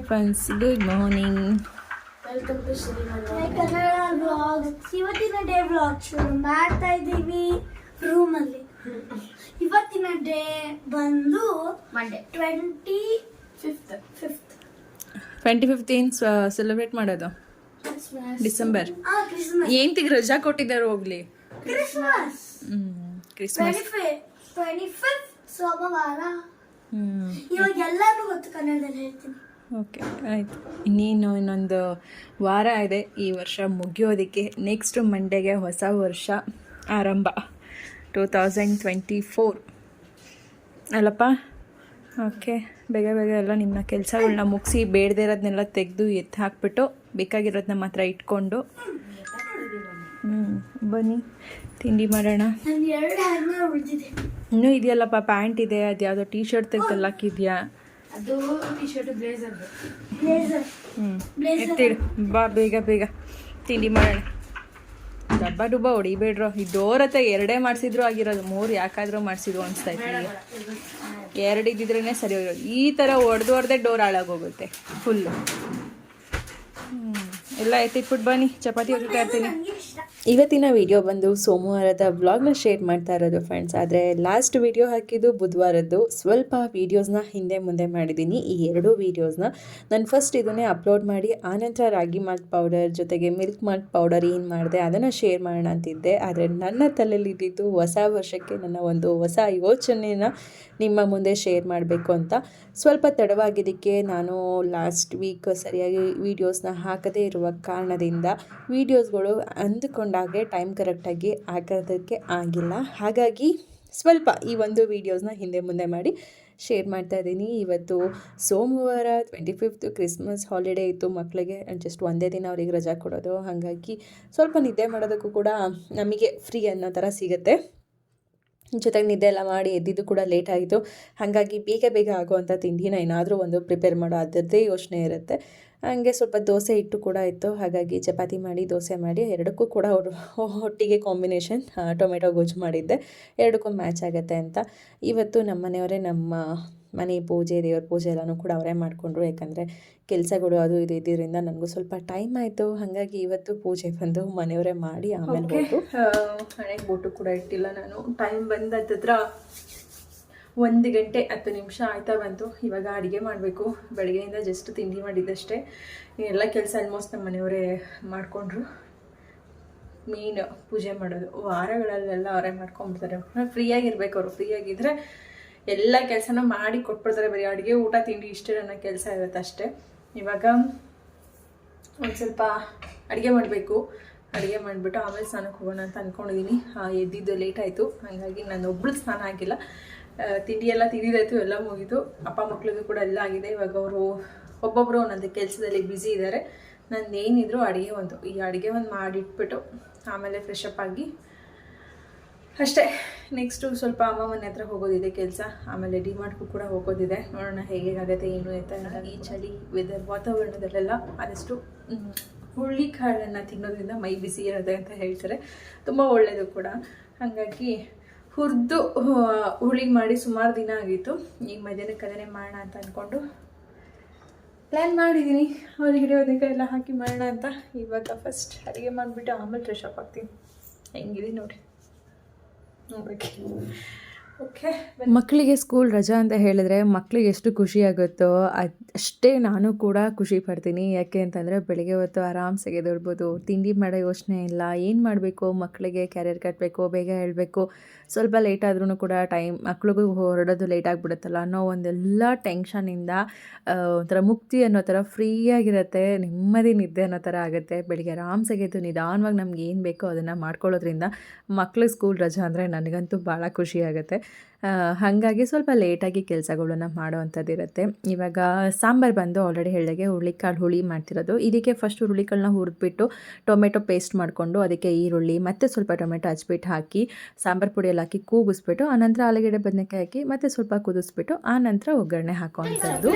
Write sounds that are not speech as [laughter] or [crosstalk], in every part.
Hi friends good morning welcome to Kannada vlogs ಇವತ್ತಿನ day vlog ಶುರು ಮಾಡ್ತಾ ಇದ್ದೀವಿ ರೂಮಲ್ಲಿ ಇವತ್ತಿನ ಡೇ ಬಂದು Monday twenty fifth fifth twenty fifteen celebrate ಮಾಡೋದು. ಡಿಸೆಂಬರ್ ಆ ಕ್ರಿಸ್ಮಸ್ ಏನ್ ತಿಗ್ ರಜಾ ಕೊಟ್ಟಿದ್ದಾರೆ ಹೋಗ್ಲಿ? Christmas Christmas twenty twenty fifth ಸೋಮವಾರ. ಇವಾಗ ಎಲ್ಲಾನು ಗೊತ್ತು ಕನ್ನಡದಲ್ಲಿ ಹೇಳ್ತೀನಿ. ಓಕೆ ಆಯಿತು. ಇನ್ನೇನು ಇನ್ನೊಂದು ವಾರ ಇದೆ. ಈ ವರ್ಷ ಮುಗಿಯೋದಕ್ಕೆ ನೆಕ್ಸ್ಟ್ ಮಂಡೇಗೆ ಹೊಸ ವರ್ಷ ಆರಂಭ. ಟೂ ತೌಸಂಡ್ ಟ್ವೆಂಟಿ ಫೋರ್ ಅಲ್ಲಪ್ಪ? ಓಕೆ ಬೇಗ ಬೇಗ ಎಲ್ಲ ನಿಮ್ಮ ಕೆಲಸಗಳನ್ನ ಮುಗಿಸಿ ಬೇಡದೇ ಇರೋದನ್ನೆಲ್ಲ ತೆಗೆದು ಎತ್ತಿ ಹಾಕ್ಬಿಟ್ಟು ಬೇಕಾಗಿರೋದನ್ನ ಮಾತ್ರ ಇಟ್ಕೊಂಡು. ಹ್ಞೂ ಬನ್ನಿ ತಿಂಡಿ ಮಾಡೋಣ. ಇನ್ನೂ ಇದೆಯಲ್ಲಪ್ಪ ಪ್ಯಾಂಟ್ ಇದೆ ಅದು ಯಾವುದೋ ಟೀ ಶರ್ಟ್ ತೆಗೆದು ಹಾಕಿದ್ಯಾ? ಅದು ಟಿ ಶರ್ಟ್ ಬ್ಲೇಸರ್ ಬ್ಲೇಸರ್. ಎತ್ತಿಡು. ಬಾ ಬೇಗ ಬೇಗ. ತಿಂಡಿ ಮಾಡೋಣ. ಡಬ್ಬ ಡುಬ್ಬ ಹೊಡಿಬೇಡ್ರು. ಈ ಡೋರ್ ಹತ್ರ ಎರಡೇ ಮಾಡಿಸಿದ್ರು ಆಗಿರೋದು. ಮೂರು ಯಾಕಾದ್ರೂ ಮಾಡಿಸಿದ್ರು ಅನಿಸ್ತಾ ಇತ್ತು ಎರಡು ಇದ್ದಿದ್ರೇ ಸರಿ ಹೋಗಿರೋದು ಈ ಥರ ಹೊಡೆದು ಹೊಡೆದೇ ಡೋರ್ ಹಾಳಾಗೋಗುತ್ತೆ. ಫುಲ್ಲು ಎಲ್ಲ ಎತ್ತಿಟ್ಬಿಟ್ಟು ಬನ್ನಿ. ಚಪಾತಿ ಹೋಗ್ತಾ ಇರ್ತೀನಿ. ಇವತ್ತಿನ ವಿಡಿಯೋ ಬಂದು ಸೋಮವಾರದ ವ್ಲಾಗ್ನ ಶೇರ್ ಮಾಡ್ತಾ ಇರೋದು ಫ್ರೆಂಡ್ಸ್ ಆದರೆ ಲಾಸ್ಟ್ ವಿಡಿಯೋ ಹಾಕಿದ್ದು ಬುಧವಾರದ್ದು. ಸ್ವಲ್ಪ ವೀಡಿಯೋಸ್ನ ಹಿಂದೆ ಮುಂದೆ ಮಾಡಿದ್ದೀನಿ ಈ ಎರಡೂ ವೀಡಿಯೋಸ್ನ ನಾನು ಫಸ್ಟ್ ಇದನ್ನೇ ಅಪ್ಲೋಡ್ ಮಾಡಿ, ಆನಂತರ ರಾಗಿ ಮಾಲ್ಟ್ ಪೌಡರ್ ಜೊತೆಗೆ ಮಿಲ್ಕ್ ಮಾಲ್ಟ್ ಪೌಡರ್ ಏನು ಮಾಡಿದೆ ಅದನ್ನು ಶೇರ್ ಮಾಡೋಣ ಅಂತಿದ್ದೆ. ಆದರೆ ನನ್ನ ತಲೆಯಲ್ಲಿ ಇದ್ದಿದ್ದು ಹೊಸ ವರ್ಷಕ್ಕೆ ನನ್ನ ಒಂದು ಹೊಸ ಯೋಚನೆನ ನಿಮ್ಮ ಮುಂದೆ ಶೇರ್ ಮಾಡಬೇಕು ಅಂತ ಸ್ವಲ್ಪ ತಡವಾಗಿದ್ದಕ್ಕೆ ನಾನು ಲಾಸ್ಟ್ ವೀಕ್ ಸರಿಯಾಗಿ ವೀಡಿಯೋಸ್ನ ಹಾಕದೇ ಇರುವ ಕಾರಣದಿಂದ ವೀಡಿಯೋಸ್ಗಳು ಅಂದುಕೊಂಡಾಗೆ ಟೈಮ್ ಕರೆಕ್ಟಾಗಿ ಹಾಕೋದಕ್ಕೆ ಆಗಿಲ್ಲ. ಹಾಗಾಗಿ ಸ್ವಲ್ಪ ಈ ಒಂದು ವೀಡಿಯೋಸ್ನ ಹಿಂದೆ ಮುಂದೆ ಮಾಡಿ ಶೇರ್ ಮಾಡ್ತಾ ಇದ್ದೀನಿ. ಇವತ್ತು ಸೋಮವಾರ ಟ್ವೆಂಟಿ ಫಿಫ್ತ್ ಕ್ರಿಸ್ಮಸ್ ಹಾಲಿಡೇ ಇತ್ತು. ಮಕ್ಕಳಿಗೆ ಜಸ್ಟ್ ಒಂದೇ ದಿನ ಅವ್ರಿಗೆ ರಜಾ ಕೊಡೋದು. ಹಾಗಾಗಿ ಸ್ವಲ್ಪ ನಿದ್ದೆ ಮಾಡೋದಕ್ಕೂ ಕೂಡ ನಮಗೆ ಫ್ರೀ ಅನ್ನೋ ಥರ ಸಿಗುತ್ತೆ. ಜೊತೆಗೆ ನಿದ್ದೆ ಎಲ್ಲ ಮಾಡಿ ಎದ್ದಿದ್ದು ಕೂಡ ಲೇಟ್ ಆಯಿತು ಹಾಗಾಗಿ ಬೇಗ ಬೇಗ ಆಗುವಂಥ ತಿಂಡಿನ ಏನಾದರೂ ಒಂದು ಪ್ರಿಪೇರ್ ಮಾಡೋ ಅದರದ್ದೇ ಯೋಚನೆ ಇರುತ್ತೆ. ಹಾಗೆ ಸ್ವಲ್ಪ ದೋಸೆ ಹಿಟ್ಟು ಕೂಡ ಇತ್ತು. ಹಾಗಾಗಿ ಚಪಾತಿ ಮಾಡಿ ದೋಸೆ ಮಾಡಿ ಎರಡಕ್ಕೂ ಕೂಡ ಅವರು ಒಟ್ಟಿಗೆ ಕಾಂಬಿನೇಷನ್ ಟೊಮೆಟೊ ಗೊಜ್ಜು ಮಾಡಿದ್ದೆ. ಎರಡಕ್ಕೂ ಮ್ಯಾಚ್ ಆಗುತ್ತೆ ಅಂತ. ಇವತ್ತು ನಮ್ಮ ಮನೆಯವರೇ ನಮ್ಮ ಮನೆ ಪೂಜೆ ದೇವ್ರ ಪೂಜೆ ಎಲ್ಲನೂ ಕೂಡ ಅವರೇ ಮಾಡಿಕೊಂಡ್ರು. ಯಾಕಂದರೆ ಕೆಲಸಗಳು ಅದು ಇದು ಇದ್ದಿದ್ದರಿಂದ ನನಗೂ ಸ್ವಲ್ಪ ಟೈಮ್ ಆಯಿತು. ಹಾಗಾಗಿ ಇವತ್ತು ಪೂಜೆ ಬಂದು ಮನೆಯವರೇ ಮಾಡಿ ಆಮೇಲೆ ಹಣೆಗೆ ಬೋಟು ಕೂಡ ಇಟ್ಟಿಲ್ಲ ನಾನು. ಟೈಮ್ ಬಂದ ಹತ್ತಿರ ಒಂದು ಗಂಟೆ ಹತ್ತು ನಿಮಿಷ ಆಯ್ತಾ ಬಂತು. ಇವಾಗ ಅಡುಗೆ ಮಾಡಬೇಕು. ಬೆಳಗ್ಗೆಯಿಂದ ಜಸ್ಟ್ ತಿಂಡಿ ಮಾಡಿದ್ದಷ್ಟೇ. ಎಲ್ಲ ಕೆಲಸ ಆಲ್ಮೋಸ್ಟ್ ನಮ್ಮ ಮನೆಯವರೇ ಮಾಡಿಕೊಂಡ್ರು. ಮೀನು ಪೂಜೆ ಮಾಡೋದು. ವಾರಗಳಲ್ಲೆಲ್ಲ ಅವರೇ ಮಾಡ್ಕೊಂಡ್ಬಿಡ್ತಾರೆ. ಫ್ರೀಯಾಗಿರ್ಬೇಕು ಅವರು. ಫ್ರೀ ಆಗಿದ್ದರೆ ಎಲ್ಲ ಕೆಲಸನೂ ಮಾಡಿ ಕೊಟ್ಬಿಡ್ತಾರೆ. ಬರೀ ಅಡುಗೆ, ಊಟ, ತಿಂಡಿ ಇಷ್ಟೇ ನನ್ನ ಕೆಲಸ ಇರುತ್ತೆ ಅಷ್ಟೇ. ಇವಾಗ ಒಂದು ಸ್ವಲ್ಪ ಅಡುಗೆ ಮಾಡಬೇಕು. ಅಡುಗೆ ಮಾಡಿಬಿಟ್ಟು ಆಮೇಲೆ ಸ್ನಾನಕ್ಕೆ ಹೋಗೋಣ ಅಂತ ಅಂದ್ಕೊಂಡಿದ್ದೀನಿ ಎದ್ದಿದ್ದು ಲೇಟ್ ಆಯಿತು. ಹಾಗಾಗಿ ನಾನು ಒಬ್ಳು ಸ್ನಾನ ಆಗಿಲ್ಲ. ತಿಂಡಿ ಎಲ್ಲ ತಿಂದಿದ್ದಾಯ್ತು ಎಲ್ಲ ಮುಗೀತು. ಅಪ್ಪ ಮಕ್ಕಳಿಗೂ ಕೂಡ ಎಲ್ಲ ಆಗಿದೆ. ಇವಾಗ ಅವರು ಒಬ್ಬೊಬ್ಬರು ಒಂದೊಂದು ಕೆಲಸದಲ್ಲಿ ಬ್ಯುಸಿ ಇದ್ದಾರೆ. ನಾನು ಏನಿದ್ರು ಅಡುಗೆ ಒಂದು. ಈ ಅಡುಗೆ ಒಂದು ಮಾಡಿಟ್ಬಿಟ್ಟು ಆಮೇಲೆ ಫ್ರೆಶ್ ಅಪ್ ಆಗಿ ಅಷ್ಟೇ. ನೆಕ್ಸ್ಟು ಸ್ವಲ್ಪ ಅಮ್ಮ ಮನೆ ಹತ್ರ ಹೋಗೋದಿದೆ ಕೆಲಸ. ಆಮೇಲೆ ಡಿಮಾರ್ಟ್ಗೂ ಕೂಡ ಹೋಗೋದಿದೆ. ನೋಡೋಣ ಹೇಗೆ ಆಗುತ್ತೆ ಏನು ಅಂತ ಈ ಚಳಿ ವೆದರ್ ವಾತಾವರಣದಲ್ಲೆಲ್ಲ ಆದಷ್ಟು ಮ್, ಹುಳ್ಳಿ ಕಾಳನ್ನು ತಿನ್ನೋದ್ರಿಂದ ಮೈ ಬಿಸಿ ಇರುತ್ತೆ ಅಂತ ಹೇಳ್ತಾರೆ. ತುಂಬ ಒಳ್ಳೆಯದು ಕೂಡ. ಹಾಗಾಗಿ ಹುರಿದು ಹುಳಿ ಮಾಡಿ ಸುಮಾರು ದಿನ ಆಗಿತ್ತು. ಈಗ ಮಧ್ಯಾಹ್ನಕ್ಕೆ ಅದನ್ನೇ ಮಾಡೋಣ ಅಂತ ಅಂದ್ಕೊಂಡು ಪ್ಲ್ಯಾನ್ ಮಾಡಿದ್ದೀನಿ ಹೊರಗಡೆ ಒದಕ ಎಲ್ಲ ಹಾಕಿ ಮಾಡೋಣ ಅಂತ. ಇವಾಗ ಫಸ್ಟ್ ಅಡುಗೆ ಮಾಡಿಬಿಟ್ಟು ಆಮೇಲೆ ಫ್ರೆಶ್ ಅಪ್ ಆಗ್ತೀನಿ. ಹೆಂಗಿದೆ ನೋಡಿ. ನೋಡಬೇಕು. ಮಕ್ಕಳಿಗೆ ಸ್ಕೂಲ್ ರಜಾ ಅಂತ ಹೇಳಿದ್ರೆ ಮಕ್ಕಳಿಗೆ ಎಷ್ಟು ಖುಷಿ ಆಗುತ್ತೋ ಅಷ್ಟೇ ನಾನು ಕೂಡ ಖುಷಿ ಪಡ್ತೀನಿ. ಯಾಕೆ ಅಂತಂದರೆ ಬೆಳಿಗ್ಗೆ ಹೊತ್ತು ಆರಾಮ್ಸೆ ದೊಡ್ಬೋದು ತಿಂಡಿ ಮಾಡೋ ಯೋಚನೆ ಇಲ್ಲ. ಏನು ಮಾಡಬೇಕು? ಮಕ್ಕಳಿಗೆ ಕ್ಯಾರಿಯರ್ ಕಟ್ಟಬೇಕು ಬೇಗ ಹೇಳಬೇಕು. ಸ್ವಲ್ಪ ಲೇಟ್ ಆದ್ರೂ ಕೂಡ ಟೈಮ್ ಮಕ್ಳಿಗೂ ಹೊರಡೋದು ಲೇಟ್ ಆಗಿಬಿಡುತ್ತಲ್ಲ ಅನ್ನೋ ಒಂದೆಲ್ಲ ಟೆನ್ಷನಿಂದ ಒಂಥರ ಮುಕ್ತಿ ಅನ್ನೋ ಥರ ಫ್ರೀಯಾಗಿರುತ್ತೆ ನೆಮ್ಮದಿ ನಿದ್ದೆ ಅನ್ನೋ ಥರ ಆಗುತ್ತೆ. ಬೆಳಿಗ್ಗೆ ಆರಾಮ್ಸೆ ಎದ್ದು ನಿಧಾನವಾಗಿ ನಮ್ಗೆ ಏನು ಬೇಕೋ ಅದನ್ನು ಮಾಡ್ಕೊಳ್ಳೋದ್ರಿಂದ ಮಕ್ಳಿಗೆ ಸ್ಕೂಲ್ ರಜಾ ಅಂದರೆ ನನಗಂತೂ ಭಾಳ ಖುಷಿ ಆಗುತ್ತೆ. ಹಾಗಾಗಿ ಸ್ವಲ್ಪ ಲೇಟಾಗಿ ಕೆಲಸಗಳನ್ನ ಮಾಡೋವಂಥದ್ದು ಇರುತ್ತೆ ಇವಾಗ ಸಾಂಬಾರು ಬಂದು ಆಲ್ರೆಡಿ ಹೇಳಿದಾಗೆ ಹುರುಳಿಕಾಳು ಹುಳಿ ಮಾಡ್ತಿರೋದು. ಇದಕ್ಕೆ ಫಸ್ಟ್ ಹುರುಳಿಕಾಳನ್ನ ಹುರಿದ್ಬಿಟ್ಟು ಟೊಮೆಟೊ ಪೇಸ್ಟ್ ಮಾಡಿಕೊಂಡು ಅದಕ್ಕೆ ಈರುಳ್ಳಿ ಮತ್ತು ಸ್ವಲ್ಪ ಟೊಮೆಟೊ ಹಚ್ಬಿಟ್ಟು ಹಾಕಿ, ಸಾಂಬಾರು ಪುಡಿಯಲ್ಲಿ ಹಾಕಿ ಕೂಗಿಸ್ಬಿಟ್ಟು, ಆನಂತರ ಆಲೂಗಡ್ಡೆ, ಬದನೆಕಾಯಿ ಹಾಕಿ ಮತ್ತು ಸ್ವಲ್ಪ ಕುದಿಸ್ಬಿಟ್ಟು, ಆನಂತರ ಒಗ್ಗರಣೆ ಹಾಕುವಂಥದ್ದು.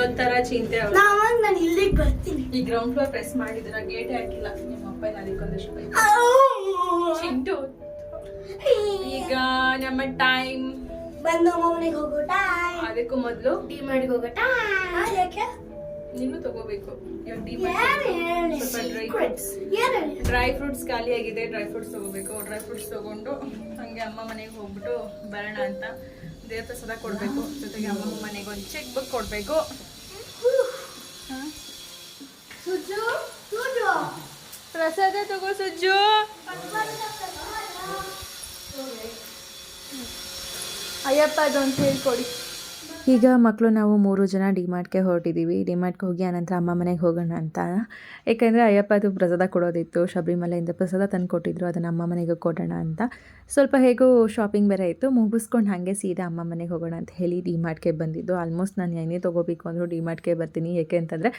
ನಮ್ದೊಂಥರ ಚಿಂತೆ ನಾವಾಗ ನಾನು ಇಲ್ಲಿಗೆ ಬರ್ತೀನಿ. ಈ ಗ್ರೌಂಡ್ ಫ್ಲೋರ್ ಪ್ರೆಸ್ ಮಾಡಿದ್ರ ಗೇಟ್ ಹಾಕಿಲ್ಲ. ನಿಮ್ಮ ಅಪ್ಪ ಅದಕ್ಕೊಂದಷ್ಟು. ಚಿಂಟು. ಈಗ ನಮ್ಮ ಟೈಮ್ ಬಂದು ಮಮ್ಮನಿಗೆ ಮನೆಗೆ ಹೋಗೋ ಟೈಮ್ ಅದಕ್ಕೂ ಮೊದಲು ಡಿ ಮಾಡಿಗೆ ಹೋಗೋ ಟೈಮ್ ಯಾಕೆ? ನೀನು ತಗೋಬೇಕು. ಇವಾಗ ಡಿ ಏನು ಸ್ವಲ್ಪ ಡ್ರೈ secrets. ಏನು ಡ್ರೈ ಫ್ರೂಟ್ಸ್ ಖಾಲಿ ಆಗಿದೆ ಡ್ರೈ ಫ್ರೂಟ್ಸ್ ತಗೋಬೇಕು. ಡ್ರೈ ಫ್ರೂಟ್ಸ್ ತಗೊಂಡು ಹಂಗೆ ಅಮ್ಮ ಮನೆಗೆ ಹೋಗ್ಬಿಟ್ಟು ಬರೋಣ ಅಂತ. ದೇವ್ರ ಪ್ರಸಾದ ಕೊಡಬೇಕು. ಜೊತೆಗೆ ಅಮ್ಮಮ್ಮ ಮನೆಗೆ ಒಂದು ಚೆಕ್ ಬುಕ್ ಕೊಡಬೇಕು. ಪ್ರಸಾದ ತಗೋ ಸುಜ್ಜು ಅಯ್ಯಪ್ಪ ಅದೊಂದು ಹೇಳ್ಕೊಡಿ. ಈಗ ಮಕ್ಕಳು ನಾವು ಮೂರು ಜನ ಡಿಮಾರ್ಟ್ಗೆ ಹೊರಟಿದ್ದೀವಿ ಡಿಮಾರ್ಟ್ಗೆ ಹೋಗಿ ಆನಂತರ ಅಮ್ಮ ಮನೆಗೆ ಹೋಗೋಣ ಅಂತ. ಏಕೆಂದರೆ ಅಯ್ಯಪ್ಪದು ಪ್ರಸಾದ ಕೊಡೋದಿತ್ತು. ಶಬರಿಮಲೆಯಿಂದ ಪ್ರಸಾದ ತಂದು ಕೊಟ್ಟಿದ್ರು. ಅದನ್ನು ಅಮ್ಮ ಮನೆಗೆ ಕೊಡೋಣ ಅಂತ. ಸ್ವಲ್ಪ ಹೇಗೂ ಶಾಪಿಂಗ್ ಬೇರೆ ಇತ್ತು. ಮುಗಿಸ್ಕೊಂಡು ಹಾಗೆ ಸೀದಾ ಅಮ್ಮ ಮನೆಗೆ ಹೋಗೋಣ ಅಂತ ಹೇಳಿ ಡಿಮಾರ್ಟ್ಗೆ ಬಂದಿದ್ದು. ಆಲ್ಮೋಸ್ಟ್ ನಾನು ಏನೇ ತೊಗೋಬೇಕು ಅಂದರೂ ಡಿಮಾರ್ಟ್ಗೆ ಬರ್ತೀನಿ. ಏಕೆ ಅಂತಂದರೆ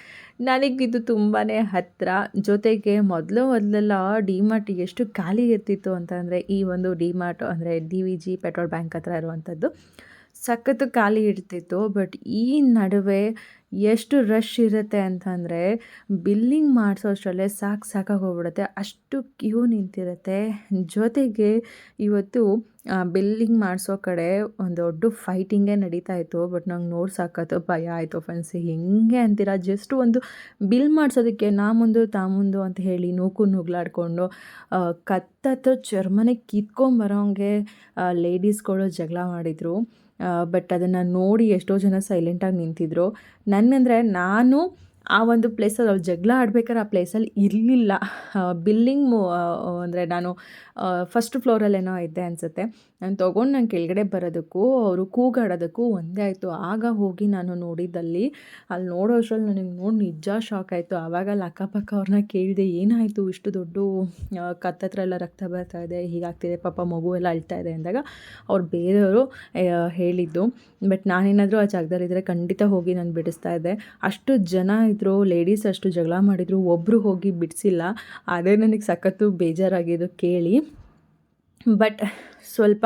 ಇದು ತುಂಬಾ ಹತ್ತಿರ ಜೊತೆಗೆ ಮೊದಲು ಮೊದಲೆಲ್ಲ ಡಿಮಾರ್ಟ್ ಎಷ್ಟು ಖಾಲಿ ಇರ್ತಿತ್ತು ಅಂತಂದರೆ ಈ ಒಂದು ಡಿಮಾರ್ಟ್ ಅಂದರೆ D V G petrol bank ಹತ್ರ ಇರುವಂಥದ್ದು ಸಖತ್ತು ಖಾಲಿ ಇಡ್ತಿತ್ತು ಬಟ್ ಈ ನಡುವೆ ಎಷ್ಟು ರಶ್ ಇರುತ್ತೆ ಅಂತಂದರೆ ಬಿಲ್ಲಿಂಗ್ ಮಾಡಿಸೋಷ್ಟರಲ್ಲೇ ಸಾಕು ಸಾಕಾಗಿ ಹೋಗ್ಬಿಡುತ್ತೆ. ಅಷ್ಟು ಕ್ಯೂ ನಿಂತಿರುತ್ತೆ. ಜೊತೆಗೆ ಇವತ್ತು ಬಿಲ್ಲಿಂಗ್ ಮಾಡಿಸೋ ಕಡೆ ಒಂದು ದೊಡ್ಡ ಫೈಟಿಂಗೇ ನಡೀತಾ ಇತ್ತು. ಬಟ್ ನಂಗೆ ನೋಡಿ ಸಾಕತ್ತು. ಭಯ ಆಯಿತು ಫ್ರೆಂಡ್ಸ್. ಹೆಂಗೆ ಅಂತೀರಾ? ಜಸ್ಟ್ ಒಂದು ಬಿಲ್ ಮಾಡಿಸೋದಕ್ಕೆ ನಾ ಮುಂದು, ತಾ ಮುಂದು ಅಂತ ಹೇಳಿ ನೂಕು ನುಗ್ಲಾಡ್ಕೊಂಡು ಕತ್ತತ್ರ ಚರ್ಮನೆ ಕಿತ್ಕೊಂಬರೋಂಗೆ ಲೇಡೀಸ್ಗಳು ಜಗಳ ಮಾಡಿದರು. ಬಟ್ ಅದನ್ನು ನೋಡಿ ಎಷ್ಟೋ ಜನ ಸೈಲೆಂಟಾಗಿ ನಿಂತಿದ್ರು. ನನ್ನಂದರೆ ನಾನು ಆ ಒಂದು ಪ್ಲೇಸಲ್ಲಿ ಅವ್ರು ಜಗಳ ಆಡ್ಬೇಕಾದ್ರೆ ಆ ಪ್ಲೇಸಲ್ಲಿ ಇರಲಿಲ್ಲ. ಬಿಲ್ಲಿಂಗ್ ಅಂದರೆ ನಾನು ಫಸ್ಟ್ ಫ್ಲೋರಲ್ಲೇನೋ ಇದ್ದೆ ಅನಿಸುತ್ತೆ. ನಾನು ತೊಗೊಂಡು ನಾನು ಕೆಳಗಡೆ ಬರೋದಕ್ಕೂ, ಅವರು ಕೂಗಾಡೋದಕ್ಕೂ ಒಂದೇ ಆಯಿತು. ಆಗ ಹೋಗಿ ನಾನು ನೋಡಿದ್ದಲ್ಲಿ ಅಲ್ಲಿ ನೋಡೋ ಅಷ್ಟ್ರಲ್ಲಿ ನನಗೆ ನೋಡಿ ನಿಜ ಶಾಕ್ ಆಯಿತು. ಆವಾಗ ಅಲ್ಲಿ ಅಕ್ಕಪಕ್ಕ ಅವ್ರನ್ನ ಕೇಳಿದೆ, ಏನಾಯಿತು? ಇಷ್ಟು ದೊಡ್ಡ ಕತ್ತತ್ರ ಎಲ್ಲ ರಕ್ತ ಬರ್ತಾ ಇದೆ ಹೀಗಾಗ್ತಿದೆ ಪಾಪ ಮಗು ಎಲ್ಲ ಅಳ್ತಾ ಇದೆ, ಅಂದಾಗ ಅವ್ರು ಬೇರೆಯವರು ಹೇಳಿದ್ದು. ಬಟ್ ನಾನೇನಾದರೂ ಆ ಜಾಗದಲ್ಲಿದ್ದರೆ ಖಂಡಿತ ಹೋಗಿ ನಾನು ಬಿಡಿಸ್ತಾ ಇದ್ದೆ. ಅಷ್ಟು ಜನ ಇದ್ದರು ಲೇಡೀಸ್ ಅಷ್ಟು ಜಗಳ ಮಾಡಿದರು ಒಬ್ಬರು ಹೋಗಿ ಬಿಡಿಸಿಲ್ಲ. ಅದೇ ನನಗೆ ಸಖತ್ತು ಬೇಜಾರಾಗಿದ್ದು ಕೇಳಿ. ಬಟ್ ಸ್ವಲ್ಪ